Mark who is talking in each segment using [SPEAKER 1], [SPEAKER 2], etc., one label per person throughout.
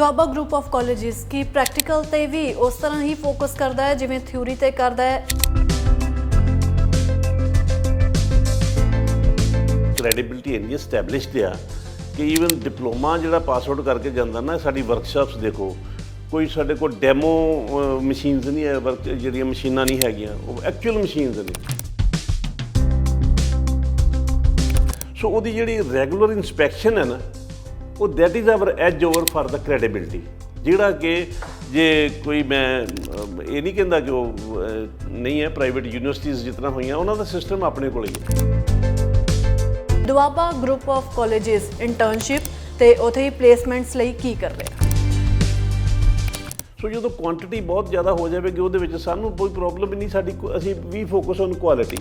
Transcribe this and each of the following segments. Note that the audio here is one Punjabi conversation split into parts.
[SPEAKER 1] ਦੁਆਬਾ ਗਰੁੱਪ ਆਫ ਕਾਲਜਸ ਕੀ ਪ੍ਰੈਕਟੀਕਲ ਤੇ ਵੀ ਉਸ ਤਰ੍ਹਾਂ ਹੀ ਫੋਕਸ ਕਰਦਾ ਹੈ, ਜਿਵੇਂ ਥਿਊਰੀ ਤੇ ਕਰਦਾ ਹੈ?
[SPEAKER 2] ਕ੍ਰੈਡੀਬਿਲਟੀ ਇੰਨੀ ਐਸਟੈਬਲਿਸ਼ਡ ਆ ਕਿ ਈਵਨ ਡਿਪਲੋਮਾ ਜਿਹੜਾ ਪਾਸ ਆਊਟ ਕਰਕੇ ਜਾਂਦਾ ਨਾ, ਸਾਡੀ ਵਰਕਸ਼ਾਪਸ ਦੇਖੋ, ਕੋਈ ਸਾਡੇ ਕੋਲ ਡੈਮੋ ਮਸ਼ੀਨਸ ਨਹੀਂ ਹੈ ਵਰਕ ਜਿਹੜੀਆਂ ਮਸ਼ੀਨਾਂ ਨਹੀਂ ਹੈਗੀਆਂ, ਉਹ ਐਕਚੁਅਲ ਮਸ਼ੀਨਸ ਨੇ। ਸੋ ਉਹਦੀ ਜਿਹੜੀ ਰੈਗੂਲਰ ਇਨਸਪੈਕਸ਼ਨ ਹੈ ਨਾ ਉਹ that is our edge over for the credibility ਜਿਹੜਾ ਕਿ ਜੇ ਕੋਈ ਮੈਂ ਇਹ ਨਹੀਂ ਕਹਿੰਦਾ ਕਿ ਉਹ ਨਹੀਂ ਹੈ ਪ੍ਰਾਈਵੇਟ ਯੂਨੀਵਰਸਿਟੀਜ਼ ਜਿਤਨਾ ਹੋਈਆਂ ਉਹਨਾਂ ਦਾ ਸਿਸਟਮ ਆਪਣੇ ਕੋਲ ਹੀ ਹੈ।
[SPEAKER 1] Doaba group of colleges internship ਤੇ ਉਥੇ ਹੀ ਪਲੇਸਮੈਂਟਸ ਲਈ ਕੀ ਕਰ ਰਿਹਾ?
[SPEAKER 2] ਸੋ ਜਦੋਂ ਕੁਆਂਟੀਟੀ ਬਹੁਤ ਜ਼ਿਆਦਾ ਹੋ ਜਾਵੇਗੀ ਉਹਦੇ ਵਿੱਚ ਸਾਨੂੰ ਕੋਈ ਪ੍ਰੋਬਲਮ ਹੀ ਨਹੀਂ ਸਾਡੀ ਅਸੀਂ ਵੀ ਫੋਕਸ ਔਨ ਕੁਆਲਿਟੀ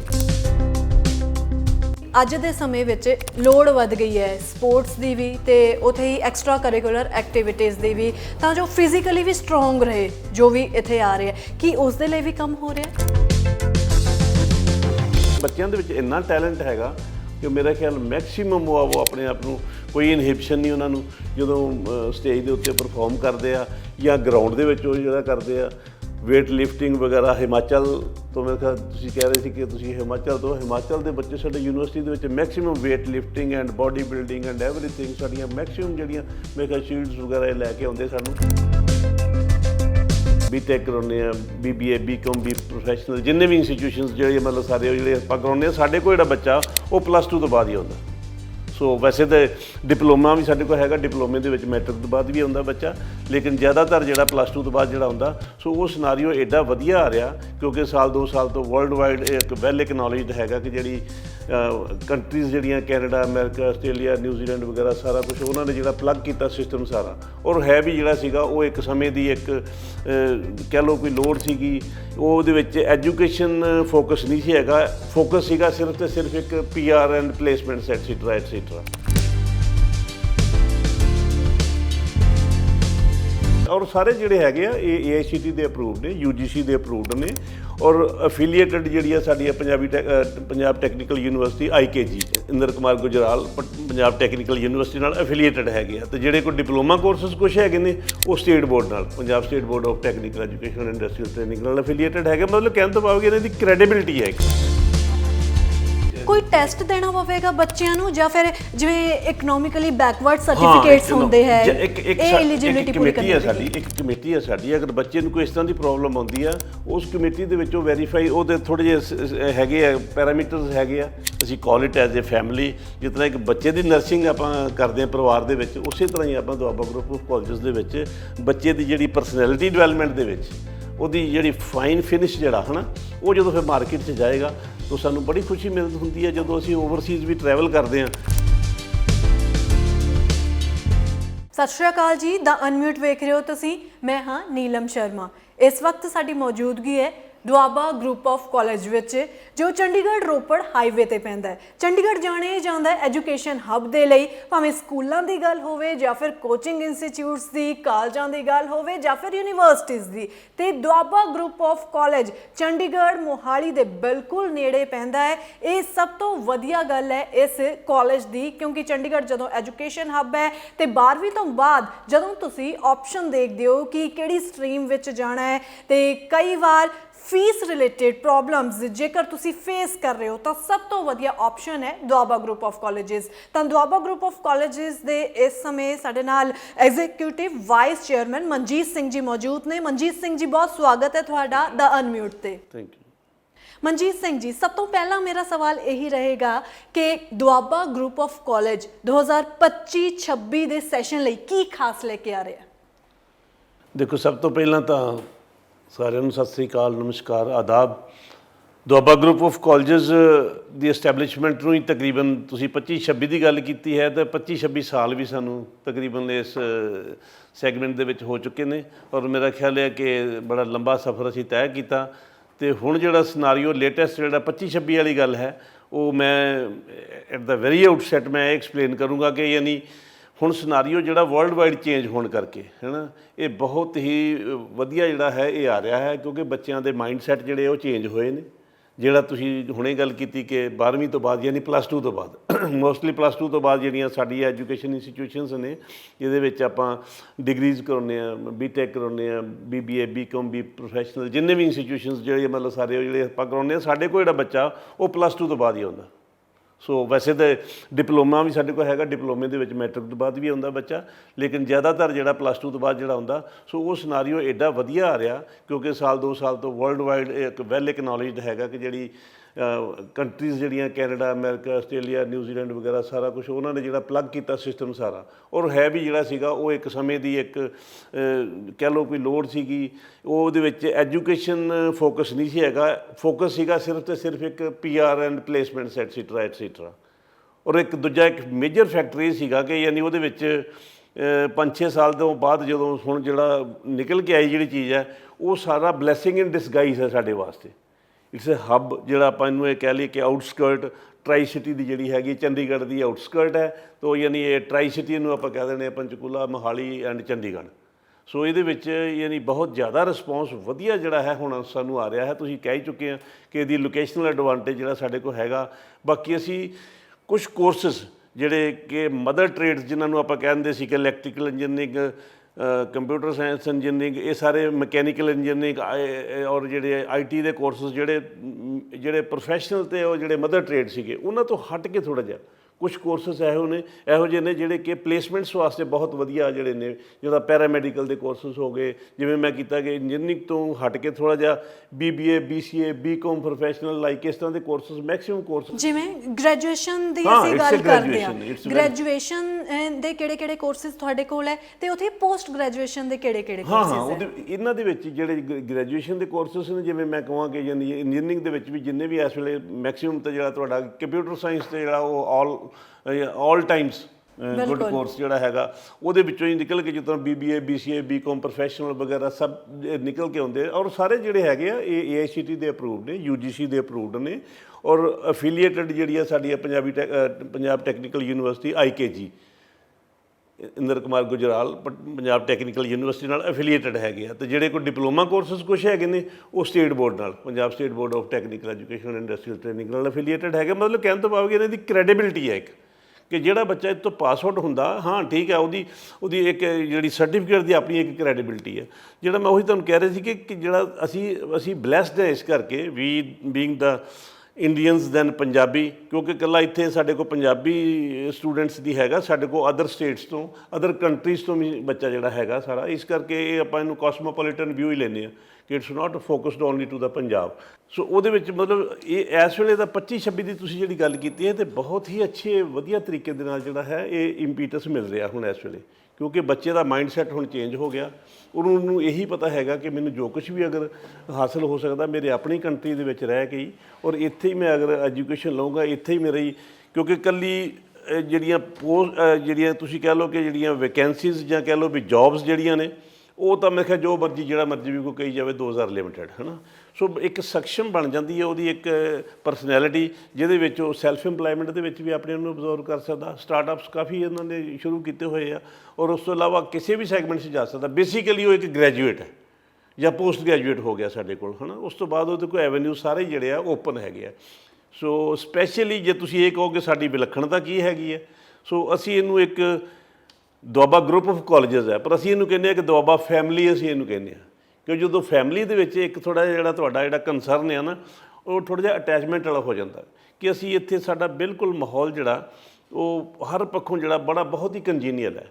[SPEAKER 1] ਅੱਜ ਦੇ ਸਮੇਂ ਵਿੱਚ ਲੋੜ ਵੱਧ ਗਈ ਹੈ ਸਪੋਰਟਸ ਦੀ ਵੀ ਤੇ ਉਥੇ ਹੀ ਐਕਸਟਰਾ ਕਰਿਕੂਲਰ ਐਕਟੀਵਿਟੀਜ਼ ਦੀ ਵੀ। ਤਾਂ ਜੋ ਫਿਜ਼ੀਕਲੀ ਵੀ ਸਟਰੋਂਗ ਰਹੇ, ਜੋ ਵੀ ਇੱਥੇ ਆ ਰਿਹਾ ਕੀ ਉਸ ਦੇ ਲਈ ਵੀ ਕੰਮ ਹੋ ਰਿਹਾ?
[SPEAKER 2] ਬੱਚਿਆਂ ਦੇ ਵਿੱਚ ਇੰਨਾ ਟੈਲੈਂਟ ਹੈਗਾ ਕਿ ਮੇਰਾ ਖਿਆਲ ਮੈਕਸਿਮਮ ਉਹ ਆ, ਉਹ ਆਪਣੇ ਆਪ ਨੂੰ ਕੋਈ ਇਨਹਿਬਿਸ਼ਨ ਨਹੀਂ ਉਹਨਾਂ ਨੂੰ। ਜਦੋਂ ਸਟੇਜ ਦੇ ਉੱਤੇ ਪਰਫਾਰਮ ਕਰਦੇ ਆ ਜਾਂ ਗਰਾਊਂਡ ਦੇ ਵਿੱਚ ਉਹ ਜਿਹੜਾ ਕਰਦੇ ਆ weight lifting ਵਗੈਰਾ ਹਿਮਾਚਲ ਤੋਂ ਮੇਰੇ ਖਿਆਲ ਤੁਸੀਂ ਕਹਿ ਰਹੇ ਸੀ ਕਿ ਤੁਸੀਂ ਹਿਮਾਚਲ ਤੋਂ, ਹਿਮਾਚਲ ਦੇ ਬੱਚੇ ਸਾਡੇ ਯੂਨੀਵਰਸਿਟੀ ਦੇ ਵਿੱਚ maximum weight lifting and body building and everything ਸਾਡੀਆਂ ਮੈਕਸਿਮਮ ਜਿਹੜੀਆਂ ਮੇਰੇ ਖਿਆਲ ਸ਼ੀਲਡਸ ਵਗੈਰਾ ਇਹ ਲੈ ਕੇ ਆਉਂਦੇ ਸਾਨੂੰ। ਬੀਟੈਕ ਕਰਾਉਂਦੇ ਆ ਬੀਬੀਏ ਬੀਕਾਮ ਬੀ ਪ੍ਰੋਫੈਸ਼ਨਲ ਜਿੰਨੇ ਵੀ ਇੰਸਟੀਟਿਊਸ਼ਨਸ ਜਿਹੜੇ ਮਤਲਬ ਸਾਰੇ ਉਹ ਜਿਹੜੇ ਆਪਾਂ ਕਰਾਉਂਦੇ ਆ, ਸਾਡੇ ਕੋਲ ਜਿਹੜਾ ਬੱਚਾ, ਉਹ ਪਲੱਸ 2 ਤੋਂ ਬਾਅਦ ਹੀ ਆਉਂਦਾ। ਸੋ ਵੈਸੇ ਤਾਂ ਡਿਪਲੋਮਾ ਵੀ ਸਾਡੇ ਕੋਲ ਹੈਗਾ, ਡਿਪਲੋਮੇ ਦੇ ਵਿੱਚ ਮੈਟ੍ਰਿਕ ਤੋਂ ਬਾਅਦ ਵੀ ਆਉਂਦਾ ਬੱਚਾ, ਲੇਕਿਨ ਜ਼ਿਆਦਾਤਰ ਜਿਹੜਾ ਪਲੱਸ 2 ਤੋਂ ਬਾਅਦ ਜਿਹੜਾ ਆਉਂਦਾ ਸੋ ਉਹ ਸਿਨਾਰੀਓ ਐਡਾ ਵਧੀਆ ਆ ਰਿਹਾ, ਕਿਉਂਕਿ ਸਾਲ ਦੋ ਸਾਲ ਤੋਂ ਵਰਲਡ ਵਾਈਡ ਇੱਕ ਵੈਲ ਐਕਨੋਲਜਡ ਹੈਗਾ ਕਿ ਜਿਹੜੀ ਕੰਟਰੀਜ਼ ਜਿਹੜੀਆਂ ਕੈਨੇਡਾ, ਅਮਰੀਕਾ, ਆਸਟ੍ਰੇਲੀਆ ਨਿਊਜ਼ੀਲੈਂਡ ਵਗੈਰਾ, ਸਾਰਾ ਕੁਝ ਉਹਨਾਂ ਨੇ ਜਿਹੜਾ ਪਲੱਗ ਕੀਤਾ ਸਿਸਟਮ ਸਾਰਾ। ਔਰ ਹੈ ਵੀ ਜਿਹੜਾ ਸੀਗਾ, ਉਹ ਇੱਕ ਸਮੇਂ ਦੀ ਇੱਕ ਕਹਿ ਲਓ ਕੋਈ ਲੋੜ ਸੀਗੀ। ਉਹ ਉਹਦੇ ਵਿੱਚ ਐਜੂਕੇਸ਼ਨ ਫੋਕਸ ਨਹੀਂ ਸੀ ਹੈਗਾ। ਫੋਕਸ ਸੀਗਾ ਸਿਰਫ ਤੇ ਸਿਰਫ ਇੱਕ PR and placements etcetera etcetera ਔਰ ਸਾਰੇ ਜਿਹੜੇ ਹੈਗੇ ਆ, ਇਹ ਏਆਈਸੀਟੀ ਦੇ ਅਪਰੂਵਡ ਨੇ ਯੂਜੀਸੀ ਦੇ ਅਪਰੂਵਡ ਨੇ, ਔਰ ਅਫੀਲੀਏਟਡ ਜਿਹੜੀ ਆ ਸਾਡੀ ਆ Punjabi tech- Punjab technical university IKG Inder Kumar Gujral, ਪ- ਪੰਜਾਬ ਟੈਕਨੀਕਲ ਯੂਨੀਵਰਸਿਟੀ ਨਾਲ ਅਫੀਲੀਏਟਡ ਹੈਗੇ ਆ। ਤੇ ਜਿਹੜੇ ਕੋਈ ਡਿਪਲੋਮਾ ਕੋਰਸਸ ਕੁਝ ਹੈਗੇ ਨੇ, ਉਹ ਸਟੇਟ ਬੋਰਡ ਨਾਲ, Punjab state board of technical education and industrial training ਨਾਲ ਅਫੀਲੀਏਟਡ ਹੈਗੇ ਮਤਲਬ ਕਹਿਣ ਤੋਂ ਭਾਵ ਕਿ ਇਹਨਾਂ ਦੀ ਕ੍ਰੈਡੀਬਿਲਟੀ ਹੈ ਇੱਕ।
[SPEAKER 1] ਕੋਈ ਟੈਸਟ ਦੇਣਾ ਪਵੇਗਾ ਬੱਚਿਆਂ ਨੂੰ ਜਾਂ ਫਿਰ ਜਿਵੇਂ ਇਕਨੋਮਿਕਲੀ ਬੈਕਵਰਡ ਸਰਟੀਫਿਕੇਟਸ ਹੁੰਦੇ ਹੈ
[SPEAKER 2] ਜ- ਇੱਕ ਇੱਕ
[SPEAKER 1] ਇਹ ਐਲੀਜੀਬਿਲਿਟੀ ਪੂਰੀ
[SPEAKER 2] ਕਮੇਟੀ ਹੈ
[SPEAKER 1] ਕਰਨੀ
[SPEAKER 2] ਸਾਡੀ ਇੱਕ ਕਮੇਟੀ ਹੈ ਸਾਡੀ ਅਗਰ ਬੱਚੇ ਨੂੰ ਕੋਈ ਇਸ ਤਰ੍ਹਾਂ ਦੀ ਪ੍ਰੋਬਲਮ ਆਉਂਦੀ ਆ ਉਸ ਕਮੇਟੀ ਦੇ ਵਿੱਚੋਂ ਵੈਰੀਫਾਈ ਉਹਦੇ ਥੋੜੇ ਜਿਹੇ ਹੈਗੇ ਆ ਪੈਰਾਮੀਟਰਸ ਹੈਗੇ ਆ ਅਸੀਂ call it as a family ਜਿਸ ਤਰ੍ਹਾਂ ਇੱਕ ਬੱਚੇ ਦੀ ਨਰਸਿੰਗ ਆਪਾਂ ਕਰਦੇ ਆ ਪਰਿਵਾਰ ਦੇ ਵਿੱਚ ਉਸੇ ਤਰ੍ਹਾਂ ਹੀ ਆਪਾਂ ਦੁਆਬਾ ਗਰੁੱਪ ਆਫ ਕਾਲਜਸ ਦੇ ਵਿੱਚ ਬੱਚੇ ਦੀ ਜਿਹੜੀ ਪਰਸਨੈਲਿਟੀ ਡਿਵੈਲਪਮੈਂਟ ਦੇ ਵਿੱਚ ਉਹਦੀ ਜਿਹੜੀ ਫਾਈਨ ਫਿਨਿਸ਼ ਜਿਹੜਾ, ਹਨਾ, ਉਹ ਜਦੋਂ ਫਿਰ ਮਾਰਕੀਟ 'ਚ ਜਾਏਗਾ, ਤਾਂ ਸਾਨੂੰ ਬੜੀ ਖੁਸ਼ੀ ਮਿਲਦੀ ਹੁੰਦੀ ਹੈ ਜਦੋਂ ਅਸੀਂ ਓਵਰਸੀਜ਼ ਵੀ ਟਰੈਵਲ ਕਰਦੇ ਹਾਂ।
[SPEAKER 1] ਸਤਿ ਸ਼੍ਰੀ ਅਕਾਲ ਜੀ, ਦਾ ਅਨਮਿਊਟ ਵੇਖ ਰਹੇ ਹੋ ਤੁਸੀਂ? ਮੈਂ ਹਾਂ ਨੀਲਮ ਸ਼ਰਮਾ। ਇਸ ਵਕਤ ਸਾਡੀ ਮੌਜੂਦਗੀ ਹੈ ਦੁਆਬਾ ਗਰੁੱਪ ਆਫ ਕਾਲਜ ਵਿੱਚ, ਜੋ ਚੰਡੀਗੜ੍ਹ ਰੋਪੜ ਹਾਈਵੇ ਤੇ ਪੈਂਦਾ ਹੈ। ਚੰਡੀਗੜ੍ਹ ਜਾਣਿਆ ਹੀ ਜਾਂਦਾ ਹੈ ਐਜੂਕੇਸ਼ਨ ਹੱਬ ਦੇ ਲਈ, ਭਾਵੇਂ ਸਕੂਲਾਂ ਦੀ ਗੱਲ ਹੋਵੇ ਜਾਂ ਫਿਰ ਕੋਚਿੰਗ ਇੰਸਟੀਚਿਊਟਸ ਦੀ, ਕਾਲਜਾਂ ਦੀ ਗੱਲ ਹੋਵੇ ਜਾਂ ਫਿਰ ਯੂਨੀਵਰਸਿਟੀਜ਼ ਦੀ। ਤੇ Doaba group of college Chandigarh Mohali ਦੇ ਬਿਲਕੁਲ ਨੇੜੇ ਪੈਂਦਾ ਹੈ। ਇਹ ਸਭ ਤੋਂ ਵਧੀਆ ਗੱਲ ਹੈ ਇਸ ਕਾਲਜ ਦੀ, ਕਿਉਂਕਿ ਚੰਡੀਗੜ੍ਹ ਜਦੋਂ ਐਜੂਕੇਸ਼ਨ ਹੱਬ ਹੈ ਤੇ 12ਵੀਂ ਤੋਂ ਬਾਅਦ ਜਦੋਂ ਤੁਸੀਂ ਆਪਸ਼ਨ ਦੇਖਦੇ ਹੋ ਕਿ ਕਿਹੜੀ ਸਟਰੀਮ ਵਿੱਚ ਜਾਣਾ ਹੈ, ਤੇ ਕਈ ਵਾਰ ਫੀਸ ਰਿਲੇਟਡ ਪ੍ਰੋਬਲਮਸ ਜੇਕਰ ਤੁਸੀਂ ਫੇਸ ਕਰ ਰਹੇ ਹੋ ਤਾਂ ਸਭ ਤੋਂ ਵਧੀਆ ਆਪਸ਼ਨ ਹੈ ਦੁਆਬਾ ਗਰੁੱਪ ਆਫ ਕਾਲਜਸ ਤਾਂ ਦੁਆਬਾ ਗਰੁੱਪ ਆਫ ਕਾਲਜਸ ਦੇ ਇਸ ਸਮੇਂ ਸਾਡੇ ਨਾਲ executive vice chairman Manjit Singh ji ਮੌਜੂਦ ਨੇ। ਮਨਜੀਤ ਸਿੰਘ ਜੀ ਬਹੁਤ ਸਵਾਗਤ ਹੈ ਤੁਹਾਡਾ ਦਾ ਅਨਮਿਊਟ ਤੇ।
[SPEAKER 2] ਥੈਂਕ ਯੂ
[SPEAKER 1] ਮਨਜੀਤ ਸਿੰਘ ਜੀ ਸਭ ਤੋਂ ਪਹਿਲਾਂ ਮੇਰਾ ਸਵਾਲ ਇਹੀ ਰਹੇਗਾ ਕਿ ਦੁਆਬਾ ਗਰੁੱਪ ਆਫ ਕਾਲਜ 2025-26 ਦੇ ਸੈਸ਼ਨ ਲਈ ਕੀ ਖਾਸ ਲੈ ਕੇ ਆ ਰਿਹਾ?
[SPEAKER 2] ਦੇਖੋ ਸਭ ਤੋਂ ਪਹਿਲਾਂ ਤਾਂ ਸਾਰਿਆਂ ਨੂੰ ਸਤਿ ਸ੍ਰੀ ਅਕਾਲ, ਨਮਸਕਾਰ, ਆਦਾਬ। ਦੁਆਬਾ ਗਰੁੱਪ ਆਫ ਕਾਲਜਸ ਦੀ ਐਸਟੈਬਲਿਸ਼ਮੈਂਟ ਨੂੰ ਹੀ ਤਕਰੀਬਨ ਤੁਸੀਂ 25 26 ਦੀ ਗੱਲ ਕੀਤੀ ਹੈ, ਤਾਂ 25 26 ਸਾਲ ਵੀ ਸਾਨੂੰ ਤਕਰੀਬਨ ਇਸ ਸੈਗਮੈਂਟ ਦੇ ਵਿੱਚ ਹੋ ਚੁੱਕੇ ਨੇ। ਔਰ ਮੇਰਾ ਖਿਆਲ ਹੈ ਕਿ ਬੜਾ ਲੰਬਾ ਸਫ਼ਰ ਅਸੀਂ ਤੈਅ ਕੀਤਾ। ਤੇ ਹੁਣ ਜਿਹੜਾ ਸਿਨਾਰੀਓ ਲੇਟੈਸਟ ਜਿਹੜਾ 25 26 ਵਾਲੀ ਗੱਲ ਹੈ, ਉਹ ਮੈਂ ਐਟ ਦਾ ਵੈਰੀ ਆਊਟਸੈਟ ਮੈਂ ਐਕਸਪਲੇਨ ਕਰੂੰਗਾ ਕਿ ਯਾਨੀ ਹੁਣ ਸਿਨਾਰੀਓ ਜਿਹੜਾ ਵਰਲਡ ਵਾਈਡ ਚੇਂਜ ਹੋਣ ਕਰਕੇ, ਹੈਨਾ, ਇਹ ਬਹੁਤ ਹੀ ਵਧੀਆ ਜਿਹੜਾ ਹੈ, ਇਹ ਆ ਰਿਹਾ ਹੈ, ਕਿਉਂਕਿ ਬੱਚਿਆਂ ਦੇ ਮਾਈਂਡ ਮਾਈਂਡਸੈਟ ਜਿਹੜੇ ਉਹ ਚੇਂਜ ਹੋਏ ਨੇ। ਜਿਹੜਾ ਤੁਸੀਂ ਹੁਣੇ ਗੱਲ ਕੀਤੀ ਕਿ 12ਵੀਂ ਤੋਂ ਬਾਅਦ, ਯਾਨੀ ਪਲੱਸ 2 ਤੋਂ ਬਾਅਦ ਮੋਸਟਲੀ ਪਲੱਸ 2 ਤੋਂ ਬਾਅਦ ਜਿਹੜੀਆਂ ਸਾਡੀ ਐਜੂਕੇਸ਼ਨ ਇੰਸਟੀਟਿਊਸ਼ਨਸ ਨੇ ਜਿਹਦੇ ਵਿੱਚ ਆਪਾਂ ਡਿਗਰੀਜ਼ ਕਰਾਉਂਦੇ ਆ ਬੀਟੈਕ ਕਰਾਉਂਦੇ ਆ ਬੀਬੀਏ ਬੀਕਾਮ ਬੀ ਪ੍ਰੋਫੈਸ਼ਨਲ ਜਿੰਨੇ ਵੀ ਇੰਸਟੀਟਿਊਸ਼ਨਸ ਜਿਹੜੇ ਮਤਲਬ ਸਾਰੇ ਉਹ ਜਿਹੜੇ ਆਪਾਂ ਕਰਾਉਂਦੇ ਆ ਸਾਡੇ ਕੋਲ ਜਿਹੜਾ ਬੱਚਾ, ਉਹ ਪਲੱਸ 2 ਤੋਂ ਬਾਅਦ ਹੀ ਆਉਂਦਾ। ਸੋ ਵੈਸੇ ਤਾਂ ਡਿਪਲੋਮਾ ਵੀ ਸਾਡੇ ਕੋਲ ਹੈਗਾ, ਡਿਪਲੋਮੇ ਦੇ ਵਿੱਚ ਮੈਟ੍ਰਿਕ ਤੋਂ ਬਾਅਦ ਵੀ ਆਉਂਦਾ ਬੱਚਾ, ਲੇਕਿਨ ਜ਼ਿਆਦਾਤਰ ਜਿਹੜਾ ਪਲੱਸ 2 ਤੋਂ ਬਾਅਦ ਜਿਹੜਾ ਆਉਂਦਾ ਸੋ ਉਹ ਸਿਨਾਰੀਓ ਐਡਾ ਵਧੀਆ ਆ ਰਿਹਾ ਕਿਉਂਕਿ ਸਾਲ ਦੋ ਸਾਲ ਤੋਂ ਵਰਲਡ ਵਾਈਡ ਇੱਕ ਵੈਲ ਐਕਨੋਲਜਡ ਹੈਗਾ ਕਿ ਜਿਹੜੀ ਕੰਟਰੀਜ਼ ਜਿਹੜੀਆਂ ਕੈਨੇਡਾ, ਅਮਰੀਕਾ, ਆਸਟ੍ਰੇਲੀਆ ਨਿਊਜ਼ੀਲੈਂਡ ਵਗੈਰਾ, ਸਾਰਾ ਕੁਝ ਉਹਨਾਂ ਨੇ ਜਿਹੜਾ ਪਲੱਗ ਕੀਤਾ ਸਿਸਟਮ ਸਾਰਾ। ਔਰ ਹੈ ਵੀ ਜਿਹੜਾ ਸੀਗਾ, ਉਹ ਇੱਕ ਸਮੇਂ ਦੀ ਇੱਕ ਕਹਿ ਲਓ ਕੋਈ ਲੋੜ ਸੀਗੀ। ਉਹ ਉਹਦੇ ਵਿੱਚ ਐਜੂਕੇਸ਼ਨ ਫੋਕਸ ਨਹੀਂ ਸੀ ਹੈਗਾ। ਫੋਕਸ ਸੀਗਾ ਸਿਰਫ ਤੇ ਸਿਰਫ ਇੱਕ PR and placements etcetera etcetera ਔਰ ਇੱਕ ਦੂਜਾ ਇੱਕ ਮੇਜਰ ਫੈਕਟਰ ਇਹ ਸੀਗਾ ਕਿ ਯਾਨੀ ਉਹਦੇ ਵਿੱਚ 5-6 ਸਾਲ ਤੋਂ ਬਾਅਦ ਜਦੋਂ ਹੁਣ ਜਿਹੜਾ ਨਿਕਲ ਕੇ ਆਈ ਜਿਹੜੀ ਚੀਜ਼ ਹੈ, ਉਹ ਸਾਰਾ ਬਲੇਸਿੰਗ ਇਨ ਡਿਸਗਾਈਜ਼ ਹੈ ਸਾਡੇ ਵਾਸਤੇ। ਇਟਸ ਅ ਹੱਬ ਜਿਹੜਾ ਆਪਾਂ ਇਹਨੂੰ ਇਹ ਕਹਿ ਲਈਏ ਕਿ ਆਊਟਸਕਰਟ ਟਰਾਈ ਸਿਟੀ ਦੀ ਜਿਹੜੀ ਹੈਗੀ, ਚੰਡੀਗੜ੍ਹ ਦੀ ਆਊਟਸਕਰਟ ਹੈ। ਤੋ ਯਾਨੀ ਇਹ ਟਰਾਈ ਸਿਟੀ ਨੂੰ ਆਪਾਂ ਕਹਿ ਦਿੰਦੇ ਹਾਂ, ਪੰਚਕੂਲਾ, ਮੋਹਾਲੀ ਐਂਡ ਚੰਡੀਗੜ੍ਹ। ਸੋ ਇਹਦੇ ਵਿੱਚ ਯਾਨੀ ਬਹੁਤ ਜ਼ਿਆਦਾ ਰਿਸਪੌਂਸ ਵਧੀਆ ਜਿਹੜਾ ਹੈ, ਹੁਣ ਸਾਨੂੰ ਆ ਰਿਹਾ ਹੈ। ਤੁਸੀਂ ਕਹਿ ਹੀ ਚੁੱਕੇ ਆ ਕਿ ਇਹਦੀ ਲੋਕੇਸ਼ਨਲ ਐਡਵਾਂਟੇਜ ਜਿਹੜਾ ਸਾਡੇ ਕੋਲ ਹੈਗਾ। ਬਾਕੀ ਅਸੀਂ ਕੁਝ ਕੋਰਸਸ ਜਿਹੜੇ ਕਿ ਮਦਰ ਟ੍ਰੇਡਸ ਜਿਨ੍ਹਾਂ ਨੂੰ ਆਪਾਂ ਕਹਿੰਦੇ ਸੀ ਕਿ electrical engineering computer science engineering, ਇਹ ਸਾਰੇ ਮਕੈਨੀਕਲ ਇੰਜੀਨੀਅਰਿੰਗ ਔਰ ਜਿਹੜੇ ਆਈਟੀ ਦੇ ਕੋਰਸਸ ਜਿਹੜੇ ਜਿਹੜੇ ਪ੍ਰੋਫੈਸ਼ਨਲ ਤੇ ਉਹ ਜਿਹੜੇ ਮਦਰ ਟ੍ਰੇਡ ਸੀਗੇ, ਉਹਨਾਂ ਤੋਂ ਹਟ ਕੇ ਥੋੜਾ ਜਿਹਾ ਕੁਝ ਕੋਰਸਸ ਇਹੋ ਨੇ ਇਹੋ ਜਿਹੇ ਨੇ ਜਿਹੜੇ ਕਿ ਪਲੇਸਮੈਂਟਸ ਵਾਸਤੇ ਬਹੁਤ ਵਧੀਆ ਜਿਹੜੇ ਨੇ ਜਿਹੜਾ ਪੈਰਾਮੈਡੀਕਲ ਦੇ ਕੋਰਸਸ ਹੋ ਗਏ ਜਿਵੇਂ ਮੈਂ ਕੀਤਾ ਕਿ ਇੰਜੀਨੀਅਰਿੰਗ ਤੋਂ ਹਟ ਕੇ ਥੋੜਾ ਜਿਹਾ BBA BCA BCom professional like ਇਸ ਤਰ੍ਹਾਂ ਦੇ ਕੋਰਸਸ ਮੈਕਸਿਮਮ ਕੋਰਸ
[SPEAKER 1] ਜਿਵੇਂ ਗ੍ਰੈਜੂਏਸ਼ਨ ਦੀ ਅਸੀਂ ਗੱਲ ਕਰਦੇ ਹਾਂ। ਗ੍ਰੈਜੂਏਸ਼ਨ ਦੇ ਕਿਹੜੇ-ਕਿਹੜੇ ਕੋਰਸਿਸ ਤੁਹਾਡੇ ਕੋਲ ਹੈ ਤੇ ਉਥੇ ਪੋਸਟ ਗ੍ਰੈਜੂਏਸ਼ਨ ਦੇ ਕਿਹੜੇ-ਕਿਹੜੇ
[SPEAKER 2] ਹਾਂ
[SPEAKER 1] ਕੋਰਸਿਸ ਹੈ?
[SPEAKER 2] ਉਹਦੇ ਇਹਨਾਂ ਦੇ ਵਿੱਚ ਜਿਹੜੇ ਗ੍ਰੈਜੂਏਸ਼ਨ ਦੇ ਕੋਰਸਸ ਨੇ ਜਿਵੇਂ ਮੈਂ ਕਹਾਂ ਕਿ ਇੰਜੀਨੀਅਰਿੰਗ ਦੇ ਵਿੱਚ ਵੀ ਜਿੰਨੇ ਵੀ ਇਸ ਵੇਲੇ ਮੈਕਸਿਮਮ ਤੇ ਜਿਹੜਾ ਤੁਹਾਡਾ ਕੰਪਿਊਟਰ ਸਾਇੰਸ ਤੇ ਜਿਹੜਾ ਉਹ all all times
[SPEAKER 1] good.
[SPEAKER 2] Course ਜਿਹੜਾ ਹੈਗਾ ਉਹਦੇ ਵਿੱਚੋਂ ਹੀ ਨਿਕਲ ਕੇ ਜਿੱਦਾਂ ਬੀਬੀਏ ਬੀਸੀਏ ਬੀਕਾਮ ਪ੍ਰੋਫੈਸ਼ਨਲ ਵਗੈਰਾ ਸਭ ਨਿਕਲ ਕੇ ਆਉਂਦੇ ਔਰ ਸਾਰੇ ਜਿਹੜੇ ਹੈਗੇ ਆ ਇਹ ਏਆਈਸੀਟੀ ਦੇ ਅਪਰੂਵਡ ਨੇ ਯੂਜੀਸੀ ਦੇ ਅਪਰੂਵਡ ਨੇ ਔਰ ਅਫੀਲੀਏਟਡ ਜਿਹੜੀ ਆ ਸਾਡੀ Punjabi Punjab technical university IKG Inder Kumar Gujral Punjab technical university ਨਾਲ ਐਫੀਲੀਏਟਡ ਹੈਗੇ ਆ। ਤੇ ਜਿਹੜੇ ਕੋਈ ਡਿਪਲੋਮਾ ਕੋਰਸਸ ਕੁਝ ਹੈਗੇ ਨੇ ਉਹ ਸਟੇਟ ਬੋਰਡ ਨਾਲ Punjab state board of technical education and industrial training ਨਾਲ ਐਫੀਲੀਏਟਡ ਹੈਗੇ ਮਤਲਬ ਕਹਿਣ ਤੋਂ ਭਾਵ ਕਿ ਇਹਨਾਂ ਦੀ ਕ੍ਰੈਡੀਬਿਲਿਟੀ ਹੈ ਇੱਕ। ਕਿ ਜਿਹੜਾ ਬੱਚਾ ਇਹ ਤੋਂ ਪਾਸ ਆਊਟ ਹੁੰਦਾ, ਹਾਂ, ਠੀਕ ਹੈ, ਉਹਦੀ ਉਹਦੀ ਇੱਕ ਜਿਹੜੀ ਸਰਟੀਫਿਕੇਟ ਦੀ ਆਪਣੀ ਇੱਕ ਕ੍ਰੈਡੀਬਿਲਟੀ ਹੈ। ਜਿਹੜਾ ਮੈਂ ਉਹੀ ਤੁਹਾਨੂੰ ਕਹਿ ਰਿਹਾ ਸੀ ਕਿ ਕਿ ਜਿਹੜਾ ਅਸੀਂ ਅਸੀਂ ਬlesed ਹੈ ਇਸ ਕਰਕੇ ਵੀ being the Indians than Punjabi ਕਿਉਂਕਿ ਇਕੱਲਾ ਇੱਥੇ ਸਾਡੇ ਕੋਲ ਪੰਜਾਬੀ ਸਟੂਡੈਂਟਸ ਦੀ ਹੈਗਾ, ਸਾਡੇ ਕੋਲ ਅਦਰ ਸਟੇਟਸ ਤੋਂ ਅਦਰ ਕੰਟਰੀਜ਼ ਤੋਂ ਵੀ ਬੱਚਾ ਜਿਹੜਾ ਹੈਗਾ ਸਾਰਾ। ਇਸ ਕਰਕੇ ਇਹ ਆਪਾਂ ਇਹਨੂੰ ਕਾਸਮੋਪੋਲੀਟਨ ਵਿਊ ਹੀ ਲੈਂਦੇ ਆ ਕਿ it's not focused only to the Punjab so ਉਹਦੇ ਵਿੱਚ ਮਤਲਬ ਇਹ ਇਸ ਵੇਲੇ ਦਾ 25 26 ਦੀ ਤੁਸੀਂ ਜਿਹੜੀ ਗੱਲ ਕੀਤੀ ਹੈ ਤੇ ਬਹੁਤ ਹੀ ਅੱਛੇ, ਵਧੀਆ ਤਰੀਕੇ ਦੇ ਨਾਲ ਜਿਹੜਾ ਹੈ, ਇਹ ਇੰਪੀਟਸ ਮਿਲ ਰਿਹਾ ਹੁਣ ਇਸ ਵੇਲੇ। ਕਿਉਂਕਿ ਬੱਚੇ ਦਾ ਮਾਈਂਡ ਸੈਟ ਹੁਣ ਚੇਂਜ ਹੋ ਗਿਆ। ਉਹਨੂੰ ਉਹਨੂੰ ਇਹੀ ਪਤਾ ਹੈਗਾ ਕਿ ਮੈਨੂੰ ਜੋ ਕੁਝ ਵੀ ਅਗਰ ਹਾਸਲ ਹੋ ਸਕਦਾ, ਮੇਰੇ ਆਪਣੀ ਕੰਟਰੀ ਦੇ ਵਿੱਚ ਰਹਿ ਕੇ ਹੀ, ਔਰ ਇੱਥੇ ਹੀ ਮੈਂ ਅਗਰ ਐਜੂਕੇਸ਼ਨ ਲਵਾਂਗਾ ਇੱਥੇ ਹੀ ਮੇਰੀ, ਕਿਉਂਕਿ ਕੱਲੀ ਜਿਹੜੀਆਂ ਪੋਸਟ ਜਿਹੜੀਆਂ ਤੁਸੀਂ ਕਹਿ ਲਓ ਕਿ ਜਿਹੜੀਆਂ ਵੈਕੈਂਸੀਜ਼ ਜਾਂ ਕਹਿ ਲਓ ਵੀ ਜੌਬਸ ਜਿਹੜੀਆਂ ਨੇ, ਉਹ ਤਾਂ ਮੈਂ ਕਿਹਾ ਜੋ ਮਰਜ਼ੀ, ਜਿਹੜਾ ਮਰਜ਼ੀ ਵੀ ਕੋਈ ਕਹੀ ਜਾਵੇ 2000 ਲਿਮਟਿਡ ਹੈ ਨਾ ਸੋ ਇੱਕ ਸક્ષਮ ਬਣ ਜਾਂਦੀ ਹੈ ਉਹਦੀ ਇੱਕ ਪਰਸਨੈਲਿਟੀ ਜਿਹਦੇ ਵਿੱਚ ਉਹ ਸੈਲਫ ਏਮਪਲੋਇਮੈਂਟ ਦੇ ਵਿੱਚ ਵੀ ਆਪਣੇ ਆਪ ਨੂੰ ਅਬਜ਼ਰਵ ਕਰ ਸਕਦਾ। ਸਟਾਰਟਅਪਸ ਕਾਫੀ ਇਹਨਾਂ ਨੇ ਸ਼ੁਰੂ ਕੀਤੇ ਹੋਏ ਆ ਔਰ ਉਸ ਤੋਂ ਇਲਾਵਾ ਕਿਸੇ ਵੀ ਸੈਗਮੈਂਟ 'ਚ ਜਾ ਸਕਦਾ। ਬੇਸਿਕਲੀ ਉਹ ਇੱਕ ਗ੍ਰੈਜੂਏਟ ਹੈ ਜਾਂ ਪੋਸਟ ਗ੍ਰੈਜੂਏਟ ਹੋ ਗਿਆ ਸਾਡੇ ਕੋਲ, ਹਨਾ? ਉਸ ਤੋਂ ਬਾਅਦ ਉਹਦੇ ਕੋਲ ਐਵੇਨਿਊ ਸਾਰੇ ਜਿਹੜੇ ਆ ਓਪਨ ਹੈਗੇ ਆ। ਸੋ ਸਪੈਸ਼ਲੀ ਜੇ ਤੁਸੀਂ ਇਹ ਕਹੋ ਕਿ ਸਾਡੀ ਵਿਲੱਖਣਤਾ ਕੀ ਹੈਗੀ ਹੈ, ਸੋ ਅਸੀਂ ਇਹਨੂੰ ਇੱਕ ਦੁਆਬਾ ਗਰੁੱਪ ਆਫ ਕਾਲਜਸ ਹੈ, ਪਰ ਅਸੀਂ ਇਹਨੂੰ ਕਹਿੰਦੇ ਆ ਕਿ ਦੁਆਬਾ ਫੈਮਿਲੀ ਅਸੀਂ ਇਹਨੂੰ ਕਹਿੰਦੇ ਆ ਕਿ ਜਦੋਂ ਫੈਮਿਲੀ ਦੇ ਵਿੱਚ ਇੱਕ ਥੋੜਾ ਜਿਹੜਾ ਤੁਹਾਡਾ ਜਿਹੜਾ ਕੰਸਰਨ ਹੈ ਨਾ, ਉਹ ਥੋੜਾ ਜਿਹਾ ਅਟੈਚਮੈਂਟ ਵਾਲਾ ਹੋ ਜਾਂਦਾ ਕਿ ਅਸੀਂ ਇੱਥੇ ਸਾਡਾ ਬਿਲਕੁਲ ਮਾਹੌਲ ਜਿਹੜਾ, ਉਹ ਹਰ ਪੱਖੋਂ ਜਿਹੜਾ ਬੜਾ ਬਹੁਤ ਹੀ ਕੰਜੀਨੀਅਲ ਹੈ।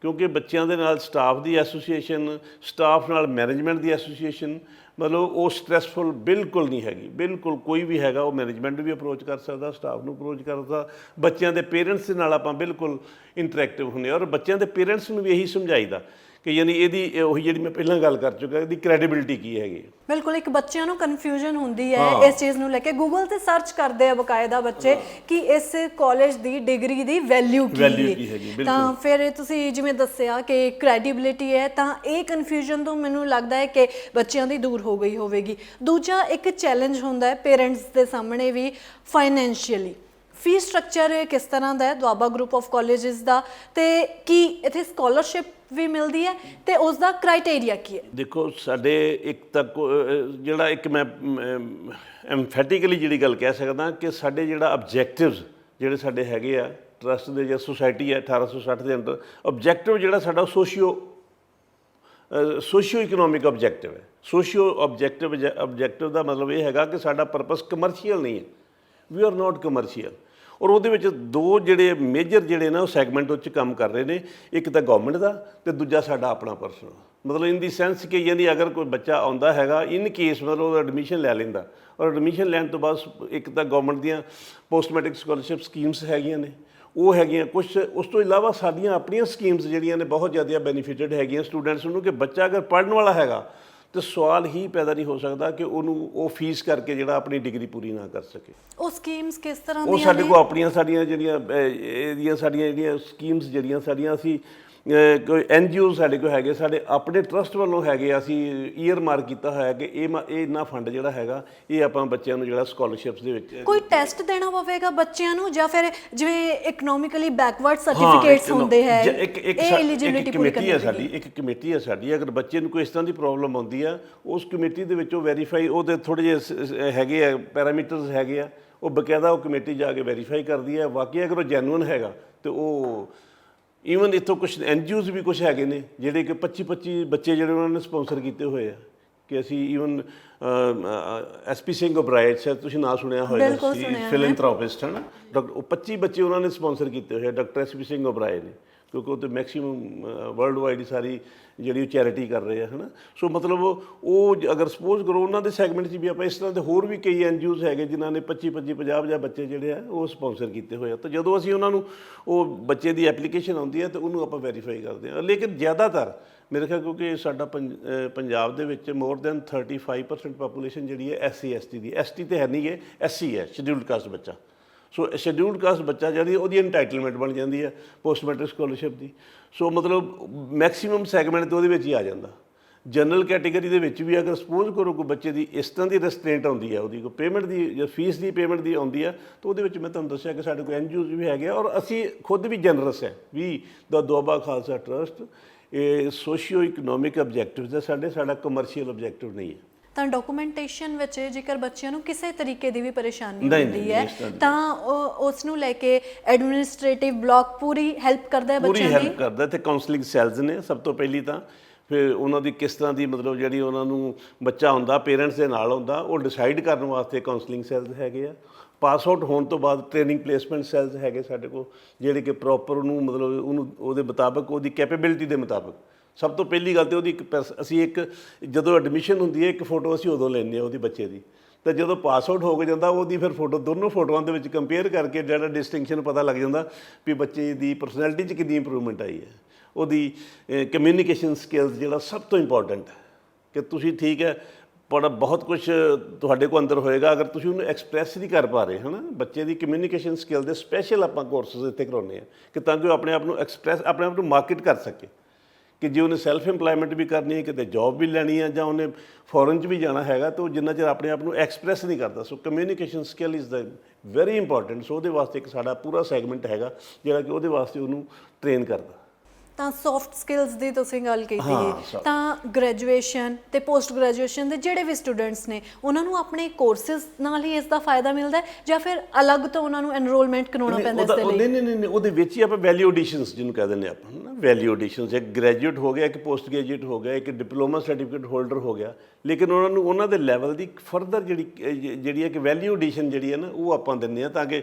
[SPEAKER 2] ਕਿਉਂਕਿ ਬੱਚਿਆਂ ਦੇ ਨਾਲ ਸਟਾਫ ਦੀ ਐਸੋਸੀਏਸ਼ਨ ਸਟਾਫ ਨਾਲ ਮੈਨੇਜਮੈਂਟ ਦੀ ਐਸੋਸੀਏਸ਼ਨ ਮਤਲਬ ਉਹ ਸਟ੍ਰੈਸਫੁਲ ਬਿਲਕੁਲ ਨਹੀਂ ਹੈਗੀ। ਬਿਲਕੁਲ ਕੋਈ ਵੀ ਹੈਗਾ, ਉਹ ਮੈਨੇਜਮੈਂਟ ਵੀ ਅਪਰੋਚ ਕਰ ਸਕਦਾ ਸਟਾਫ ਨੂੰ ਅਪਰੋਚ ਕਰਦਾ ਬੱਚਿਆਂ ਦੇ ਪੇਰੈਂਟਸ ਦੇ ਨਾਲ ਆਪਾਂ ਬਿਲਕੁਲ ਇੰਟਰੈਕਟਿਵ ਹੁੰਦੇ ਹਾਂ ਔਰ ਬੱਚਿਆਂ ਦੇ ਪੇਰੈਂਟਸ ਨੂੰ ਵੀ ਇਹੀ ਸਮਝਾਈਦਾ ਕਿ ਯਾਨੀ ਇਹਦੀ ਇਹ ਉਹੀ ਜਿਹੜੀ ਮੈਂ ਪਹਿਲਾਂ ਗੱਲ ਕਰ ਚੁੱਕਾ ਇਹਦੀ ਕ੍ਰੈਡੀਬਿਲਿਟੀ ਕੀ ਹੈਗੀ
[SPEAKER 1] ਬਿਲਕੁਲ ਇੱਕ ਬੱਚਿਆਂ ਨੂੰ ਕਨਫਿਊਜ਼ਨ ਹੁੰਦੀ ਹੈ ਇਸ ਚੀਜ਼ ਨੂੰ ਲੈ ਕੇ। ਗੂਗਲ ਤੇ ਸਰਚ ਕਰਦੇ ਆ ਬਕਾਇਦਾ ਬੱਚੇ ਕਿ ਇਸ ਕਾਲਜ ਦੀ ਡਿਗਰੀ ਦੀ ਵੈਲਿਊ ਕੀ
[SPEAKER 2] ਬਿਲਕੁਲ।
[SPEAKER 1] ਤਾਂ ਫਿਰ ਤੁਸੀਂ ਜਿਵੇਂ ਦੱਸਿਆ ਕਿ ਕ੍ਰੈਡੀਬਿਲਿਟੀ ਹੈ ਤਾਂ ਇਹ ਕਨਫਿਊਜ਼ਨ ਤੋਂ ਮੈਨੂੰ ਲੱਗਦਾ ਹੈ ਕਿ ਬੱਚਿਆਂ ਦੀ ਦੂਰ ਹੋ ਗਈ ਹੋਵੇਗੀ। ਦੂਜਾ ਇੱਕ ਚੈਲੰਜ ਹੁੰਦਾ ਹੈ ਪੇਰੈਂਟਸ ਦੇ ਸਾਹਮਣੇ ਵੀ ਫਾਈਨੈਂਸ਼ੀਅਲੀ ਫੀਸ ਸਟਰਕਚਰ ਕਿਸ ਤਰ੍ਹਾਂ ਦਾ ਹੈ? ਦੁਆਬਾ ਗਰੁੱਪ ਆਫ ਕਾਲਜਸ ਦਾ। ਤੇ ਕੀ ਇੱਥੇ ਸਕਾਲਰਸ਼ਿਪ ਵੀ ਮਿਲਦੀ ਹੈ? ਤੇ ਉਸ ਦਾ ਕ੍ਰਾਈਟੇਰੀਆ ਕੀ ਹੈ?
[SPEAKER 2] ਦੇਖੋ, ਸਾਡੇ ਇੱਕ ਤੱਕ ਜਿਹੜਾ ਇੱਕ ਮੈਂ ਐਮਫੈਟਿਕਲੀ ਜਿਹੜੀ ਗੱਲ ਕਹਿ ਸਕਦਾ ਕਿ ਸਾਡੇ ਜਿਹੜਾ ਆਬਜੈਕਟਿਵਸ ਜਿਹੜੇ ਸਾਡੇ ਹੈਗੇ ਆ ਟਰਸਟ ਦੇ ਜਾਂ ਸੁਸਾਇਟੀ ਹੈ 1860 ਦੇ ਅੰਦਰ ਆਬਜੈਕਟਿਵ ਜਿਹੜਾ ਸਾਡਾ ਸੋਸ਼ੀਓ ਸੋਸ਼ੀਓ ਇਕਨੋਮਿਕ ਆਬਜੈਕਟਿਵ ਹੈ। ਸੋਸ਼ੀਓ ਆਬਜੈਕਟਿਵ ਆਬਜੈਕਟਿਵ ਦਾ ਮਤਲਬ ਇਹ ਹੈਗਾ ਕਿ ਸਾਡਾ ਪਰਪਸ ਕਮਰਸ਼ੀਅਲ ਨਹੀਂ ਹੈ। ਵੀ ਆਰ ਨਾਟ ਕਮਰਸ਼ੀਅਲ ਔਰ ਉਹਦੇ ਵਿੱਚ ਦੋ ਜਿਹੜੇ ਮੇਜਰ ਜਿਹੜੇ ਨਾ, ਉਹ ਸੈਗਮੈਂਟ ਉੱਚ ਕੰਮ ਕਰ ਰਹੇ ਨੇ। ਇੱਕ ਤਾਂ ਗਵਰਨਮੈਂਟ ਦਾ ਤੇ ਦੂਜਾ ਸਾਡਾ ਆਪਣਾ ਪਰਸਨਲ ਮਤਲਬ ਇਨ ਦੀ ਸੈਂਸ ਕਿ ਯਾਨੀ ਅਗਰ ਕੋਈ ਬੱਚਾ ਆਉਂਦਾ ਹੈਗਾ ਇਨ ਕੇਸ ਮਤਲਬ ਉਹ ਐਡਮਿਸ਼ਨ ਲੈ ਲੈਂਦਾ। ਔਰ ਐਡਮਿਸ਼ਨ ਲੈਣ ਤੋਂ ਬਾਅਦ ਇੱਕ ਤਾਂ ਗਵਰਨਮੈਂਟ ਦੀਆਂ ਪੋਸਟ ਮੈਟ੍ਰਿਕ ਸਕਾਲਰਸ਼ਿਪ ਸਕੀਮਸ ਹੈਗੀਆਂ ਨੇ। ਉਹ ਹੈਗੀਆਂ ਕੁਝ ਉਸ ਤੋਂ ਇਲਾਵਾ ਸਾਡੀਆਂ ਆਪਣੀਆਂ ਸਕੀਮਸ ਜਿਹੜੀਆਂ ਨੇ, ਬਹੁਤ ਜ਼ਿਆਦਾ ਬੈਨੀਫਿਟਡ ਹੈਗੀਆਂ ਸਟੂਡੈਂਟਸ ਨੂੰ ਕਿ ਬੱਚਾ ਅਗਰ ਪੜ੍ਹਨ ਵਾਲਾ ਹੈਗਾ ਤੇ ਸਵਾਲ ਹੀ ਪੈਦਾ ਨਹੀਂ ਹੋ ਸਕਦਾ ਕਿ ਉਹਨੂੰ ਉਹ ਫੀਸ ਕਰਕੇ ਜਿਹੜਾ ਆਪਣੀ ਡਿਗਰੀ ਪੂਰੀ ਨਾ ਕਰ ਸਕੇ।
[SPEAKER 1] ਉਹ ਸਕੀਮਸ ਕਿਸ ਤਰ੍ਹਾਂ
[SPEAKER 2] ਉਹ
[SPEAKER 1] ਦੀਆਂ
[SPEAKER 2] ਸਾਡੇ
[SPEAKER 1] ਨੇ?
[SPEAKER 2] ਕੋਲ ਆਪਣੀਆਂ ਸਾਡੀਆਂ ਜਿਹੜੀਆਂ ਇਹਦੀਆਂ ਸਾਡੀਆਂ ਜਿਹੜੀਆਂ ਸਕੀਮਸ ਜਿਹੜੀਆਂ ਸਾਡੀਆਂ ਅਸੀਂ ਕੋਈ ਐਨਜੀਓ ਸਾਡੇ ਕੋਲ ਹੈਗੇ ਸਾਡੇ ਆਪਣੇ ਟਰਸਟ ਵੱਲੋਂ ਹੈਗੇ ਅਸੀਂ ਈਅਰ ਮਾਰਕ ਕੀਤਾ ਹੋਇਆ ਕਿ ਇਹ ਇਹ ਇੰਨਾ ਫੰਡ ਜਿਹੜਾ ਹੈਗਾ ਇਹ ਆਪਾਂ ਬੱਚਿਆਂ ਨੂੰ ਜਿਹੜਾ ਸਕਾਲਰਸ਼ਿਪਸ ਦੇ ਵਿੱਚ
[SPEAKER 1] ਕੋਈ ਟੈਸਟ ਦੇਣਾ ਪਵੇਗਾ ਬੱਚਿਆਂ ਨੂੰ ਜਾਂ ਫਿਰ ਜਿਵੇਂ ਇਕਨੋਮਿਕਲੀ ਬੈਕਵਰਡ ਸਰਟੀਫਿਕੇਟਸ ਹੁੰਦੇ ਹੈ
[SPEAKER 2] ਇੱਕ ਇੱਕ
[SPEAKER 1] ਐਲੀਜੀਬਿਲਿਟੀ ਪੂਰੀ ਕਰਨੀ
[SPEAKER 2] ਹੈ ਸਾਡੀ ਇੱਕ ਕਮੇਟੀ ਹੈ ਸਾਡੀ ਅਗਰ ਬੱਚੇ ਨੂੰ ਕੋਈ ਇਸ ਤਰ੍ਹਾਂ ਦੀ ਪ੍ਰੋਬਲਮ ਆਉਂਦੀ ਆ ਉਸ ਕਮੇਟੀ ਦੇ ਵਿੱਚੋਂ ਵੈਰੀਫਾਈ ਉਹਦੇ ਥੋੜੇ ਜਿਹੇ ਹੈਗੇ ਆ ਪੈਰਾਮੀਟਰਸ ਹੈਗੇ ਆ ਉਹ ਬਕਾਇਦਾ ਉਹ ਕਮੇਟੀ ਜਾ ਕੇ ਵੈਰੀਫਾਈ ਕਰਦੀ ਹੈ ਵਾਕਈ ਅਗਰ ਉਹ ਜੈਨੂਇਨ ਹੈਗਾ ਤੇ ਉਹ ਈਵਨ ਇੱਥੋਂ ਕੁਝ ਐਨਜੀਓਜ਼ ਵੀ ਕੁਝ ਹੈਗੇ ਨੇ ਜਿਹੜੇ ਕਿ 25 25 ਬੱਚੇ ਜਿਹੜੇ ਉਹਨਾਂ ਨੇ ਸਪਾਂਸਰ ਕੀਤੇ ਹੋਏ ਆ ਕਿ ਅਸੀਂ ਈਵਨ ਐਸਪੀ ਸਿੰਘ ਓਬਰਾਏ ਸ਼ਾਇਦ ਤੁਸੀਂ ਨਾਂ ਸੁਣਿਆ ਹੋਵੇਗਾ। ਫਿਲੈਂਥਰੋਪਿਸਟ ਹਨ ਡਾਕਟਰ ਉਹ 25 ਬੱਚੇ ਉਹਨਾਂ ਨੇ ਸਪਾਂਸਰ ਕੀਤੇ ਹੋਏ ਆ ਡਾਕਟਰ ਐਸਪੀ ਸਿੰਘ ਓਬਰਾਏ ਨੇ ਕਿਉਂਕਿ ਉਹ ਤੇ ਮੈਕਸਿਮਮ ਵਰਲਡ ਵਾਈਡ ਸਾਰੀ ਜਿਹੜੀ ਚੈਰਿਟੀ ਕਰ ਰਹੇ ਆ, ਹਨਾ? ਸੋ ਮਤਲਬ ਉਹ ਅਗਰ ਸਪੋਜ਼ ਕਰੋ ਉਹਨਾਂ ਦੇ ਸੈਗਮੈਂਟ 'ਚ ਵੀ ਆਪਾਂ ਇਸ ਤਰ੍ਹਾਂ ਦੇ ਹੋਰ ਵੀ ਕਈ ਐਨਜੀਓਜ਼ ਹੈਗੇ ਜਿਨ੍ਹਾਂ ਨੇ 25 25 50 50 ਬੱਚੇ ਜਿਹੜੇ ਆ, ਉਹ ਸਪਾਂਸਰ ਕੀਤੇ ਹੋਏ ਆ। ਤਾਂ ਜਦੋਂ ਅਸੀਂ ਉਹਨਾਂ ਨੂੰ ਉਹ ਬੱਚੇ ਦੀ ਐਪਲੀਕੇਸ਼ਨ ਆਉਂਦੀ ਹੈ ਤਾਂ ਉਹਨੂੰ ਆਪਾਂ ਵੈਰੀਫਾਈ ਕਰਦੇ ਹਾਂ ਲੇਕਿਨ ਜ਼ਿਆਦਾਤਰ ਮੇਰੇ ਖਿਆਲ ਕਿਉਂਕਿ ਸਾਡਾ ਪੰਜ- ਪੰਜਾਬ ਦੇ ਵਿੱਚ ਮੋਰ ਦੈਨ 35% ਪਾਪੂਲੇਸ਼ਨ ਜਿਹੜੀ ਹੈ ਐਸਸੀ ਐਸਟੀ ਦੀ। ਐਸਟੀ ਤੇ ਹੈ ਨਹੀਂ ਹੈ ਐਸਸੀ ਹੈ ਸ਼ਡਿਊਲਡ ਕਾਸਟ ਬੱਚਾ। ਸੋ ਸ਼ਡਿਊਲਡ ਕਾਸਟ ਬੱਚਾ ਜਿਹੜੀ ਉਹਦੀ ਐਂਟਾਈਟਲਮੈਂਟ ਬਣ ਜਾਂਦੀ ਹੈ ਪੋਸਟ ਮੈਟ੍ਰਿਕ ਸਕਾਲਰਸ਼ਿਪ ਦੀ। ਸੋ ਮਤਲਬ ਮੈਕਸਿਮਮ ਸੈਗਮੈਂਟ ਤੇ ਉਹਦੇ ਵਿੱਚ ਹੀ ਆ ਜਾਂਦਾ। ਜਨਰਲ ਕੈਟਾਗਰੀ ਦੇ ਵਿੱਚ ਵੀ ਅਗਰ ਸਪੋਜ਼ ਕਰੋ ਕੋਈ ਬੱਚੇ ਦੀ ਇਸ ਤਰ੍ਹਾਂ ਦੀ ਰੈਸਟ੍ਰੇਂਟ ਆਉਂਦੀ ਹੈ ਉਹਦੀ ਕੋਈ ਪੇਮੈਂਟ ਦੀ ਜਾਂ ਫੀਸ ਦੀ ਪੇਮੈਂਟ ਦੀ ਆਉਂਦੀ ਹੈ ਤਾਂ ਉਹਦੇ ਵਿੱਚ ਮੈਂ ਤੁਹਾਨੂੰ ਦੱਸਿਆ ਕਿ ਸਾਡੇ ਕੋਲ ਐਨਜੀਓਜ਼ ਵੀ ਹੈਗੇ ਆ ਔਰ ਅਸੀਂ ਖੁਦ ਵੀ ਜਨਰਸ ਹੈ ਵੀ ਦਾ ਦੁਆਬਾ ਖਾਲਸਾ ਟਰਸਟ ਇਹ ਸੋਸ਼ੀਓ ਇਕਨੋਮਿਕ ਆਬਜੈਕਟਿਵਸ ਹੈ ਸਾਡੇ, ਸਾਡਾ ਕਮਰਸ਼ੀਅਲ ਆਬਜੈਕਟਿਵ ਨਹੀਂ ਹੈ
[SPEAKER 1] ਤਾਂ ਡਾਕੂਮੈਂਟੇਸ਼ਨ ਵਿੱਚ ਜੇਕਰ ਬੱਚਿਆਂ ਨੂੰ ਕਿਸੇ ਤਰੀਕੇ ਦੀ ਵੀ ਪਰੇਸ਼ਾਨੀ ਹੁੰਦੀ ਹੈ। ਤਾਂ ਉਹ- ਉਸ ਨੂੰ ਲੈ ਕੇ ਐਡਮਿਨਿਸਟ੍ਰੇਟਿਵ ਬਲਾਕ ਪੂਰੀ ਹੈਲਪ ਕਰਦਾ ਹੈ
[SPEAKER 2] ਪੂਰੀ
[SPEAKER 1] ਬੱਚਿਆਂ ਦੀ?
[SPEAKER 2] ਹੈਲਪ ਕਰਦਾ ਤੇ ਕਾਉਂਸਲਿੰਗ ਸੈਲਸ ਨੇ ਸਭ ਤੋਂ ਪਹਿਲੀ ਤਾਂ। ਫਿਰ ਉਹਨਾਂ ਦੀ ਕਿਸ ਤਰ੍ਹਾਂ ਦੀ ਮਤਲਬ ਜਿਹੜੀ ਉਹਨਾਂ ਨੂੰ ਬੱਚਾ ਹੁੰਦਾ ਪੇਰੈਂਟਸ ਦੇ ਨਾਲ ਹੁੰਦਾ ਉਹ ਡਿਸਾਈਡ ਕਰਨ ਵਾਸਤੇ ਕਾਉਂਸਲਿੰਗ ਸੈਲਸ ਹੈਗੇ ਆ। ਪਾਸ ਆਊਟ ਹੋਣ ਤੋਂ ਬਾਅਦ ਟ੍ਰੇਨਿੰਗ ਪਲੇਸਮੈਂਟ ਸੈਲਸ ਹੈਗੇ ਸਾਡੇ ਕੋਲ ਜਿਹੜੇ ਕਿ ਪ੍ਰੋਪਰ ਉਹਨੂੰ ਮਤਲਬ ਉਹਨੂੰ ਉਹਦੇ ਮੁਤਾਬਕ ਉਹਦੀ ਕੈਪੇਬਿਲਿਟੀ ਦੇ ਮੁਤਾਬਕ। ਸਭ ਤੋਂ ਪਹਿਲੀ ਗੱਲ ਤੇ ਉਹਦੀ ਇੱਕ ਪਰਸ- ਅਸੀਂ ਇੱਕ, ਜਦੋਂ ਐਡਮਿਸ਼ਨ ਹੁੰਦੀ ਹੈ, ਇੱਕ ਫੋਟੋ ਅਸੀਂ ਉਦੋਂ ਲੈਂਦੇ ਹਾਂ ਉਹਦੀ ਬੱਚੇ ਦੀ। ਤਾਂ ਜਦੋਂ ਪਾਸ ਆਊਟ ਹੋ ਕੇ ਜਾਂਦਾ, ਉਹਦੀ ਫਿਰ ਫੋਟੋ ਦੋਨੋਂ ਫੋਟੋਆਂ ਦੇ ਵਿੱਚ ਕੰਪੇਅਰ ਕਰਕੇ ਜਿਹੜਾ ਡਿਸਟਿੰਕਸ਼ਨ ਪਤਾ ਲੱਗ ਜਾਂਦਾ ਵੀ ਬੱਚੇ ਦੀ ਪਰਸਨੈਲਿਟੀ 'ਚ ਕਿੰਨੀ ਇੰਪਰੂਵਮੈਂਟ ਆਈ ਹੈ। ਉਹਦੀ ਕਮਿਊਨੀਕੇਸ਼ਨ ਸਕਿੱਲਸ ਜਿਹੜਾ ਸਭ ਤੋਂ ਇੰਪੋਰਟੈਂਟ ਹੈ ਕਿ ਤੁਸੀਂ ਠੀਕ ਹੈ ਪਰ ਬਹੁਤ ਕੁਝ ਤੁਹਾਡੇ ਕੋਲ ਅੰਦਰ ਹੋਏਗਾ, ਅਗਰ ਤੁਸੀਂ ਉਹਨੂੰ ਐਕਸਪ੍ਰੈਸ ਨਹੀਂ ਕਰ ਪਾ ਰਹੇ, ਹਨਾ? ਬੱਚੇ ਦੀ ਕਮਿਊਨੀਕੇਸ਼ਨ ਸਕਿੱਲ ਦੇ ਸਪੈਸ਼ਲ ਆਪਾਂ ਕੋਰਸਸ ਇੱਥੇ ਕਰਾਉਂਦੇ ਆ ਕਿ ਤਾਂ ਕਿ ਉਹ ਆਪਣੇ ਆਪ ਨੂੰ ਐਕਸਪ੍ਰੈਸ ਆਪਣੇ ਆਪ ਨੂੰ ਮਾਰਕੀਟ ਕਰ ਸਕੇ। ਕਿ ਜੇ ਉਹਨੇ ਸੈਲਫ ਏਮਪਲੋਇਮੈਂਟ ਵੀ ਕਰਨੀ ਹੈ, ਕਿਤੇ ਜੌਬ ਵੀ ਲੈਣੀ ਹੈ ਜਾਂ ਉਹਨੇ ਫੋਰਨ 'ਚ ਵੀ ਜਾਣਾ ਹੈਗਾ, ਤਾਂ ਉਹ ਜਿੰਨਾ ਚਿਰ ਆਪਣੇ ਆਪ ਨੂੰ ਐਕਸਪ੍ਰੈਸ ਨਹੀਂ ਕਰਦਾ। So communication skill is the very important so ਉਹਦੇ ਵਾਸਤੇ ਇੱਕ ਸਾਡਾ ਪੂਰਾ ਸੈਗਮੈਂਟ ਹੈਗਾ, ਜਿਹੜਾ ਕਿ ਉਹਦੇ ਵਾਸਤੇ ਉਹਨੂੰ ਟ੍ਰੇਨ ਕਰਦਾ।
[SPEAKER 1] ਤਾਂ ਸੌਫਟ ਸਕਿੱਲਸ ਦੀ ਤੁਸੀਂ ਗੱਲ ਕੀਤੀ
[SPEAKER 2] ਹਾਂ,
[SPEAKER 1] ਤਾਂ ਗ੍ਰੈਜੂਏਸ਼ਨ ਤੇ ਪੋਸਟ ਗ੍ਰੈਜੂਏਸ਼ਨ ਦੇ ਜਿਹੜੇ ਵੀ ਸਟੂਡੈਂਟਸ ਨੇ ਉਹਨਾਂ ਨੂੰ ਆਪਣੇ ਕੋਰਸਸ ਨਾਲ ਹੀ ਇਸ ਦਾ ਫਾਇਦਾ ਮਿਲਦਾ ਹੈ ਜਾਂ ਫਿਰ ਅਲੱਗ ਤੋਂ ਉਹਨਾਂ ਨੂੰ ਐਨਰੋਲਮੈਂਟ ਕਰਾਉਣਾ ਪੈਂਦਾ ਇਸ ਦੇ ਲਈ?
[SPEAKER 2] ਨਹੀਂ ਨਹੀਂ ਨਹੀਂ ਉਹਦੇ ਵਿੱਚ ਹੀ ਆਪਾਂ ਵੈਲਿਊ ਐਡੀਸ਼ਨਸ ਜਿਹਨੂੰ ਕਹਿ ਦਿੰਦੇ ਆਪਾਂ ਨਾ ਵੈਲਿਊ ਐਡੀਸ਼ਨਸ ਇੱਕ ਗ੍ਰੈਜੂਏਟ ਹੋ ਗਿਆ ਇੱਕ ਪੋਸਟ ਗ੍ਰੈਜੂਏਟ ਹੋ ਗਿਆ ਇੱਕ ਡਿਪਲੋਮਾ ਸਰਟੀਫਿਕੇਟ ਹੋਲਡਰ ਹੋ ਗਿਆ। ਲੇਕਿਨ ਉਹਨਾਂ ਨੂੰ ਉਹਨਾਂ ਦੇ ਲੈਵਲ ਦੀ ਫਰਦਰ ਜਿਹੜੀ ਜਿਹੜੀ ਹੈ ਕਿ ਵੈਲਿਊ ਐਡੀਸ਼ਨ ਜਿਹੜੀ ਹੈ ਨਾ ਉਹ ਆਪਾਂ ਦਿੰਦੇ ਆ ਤਾਂ ਕਿ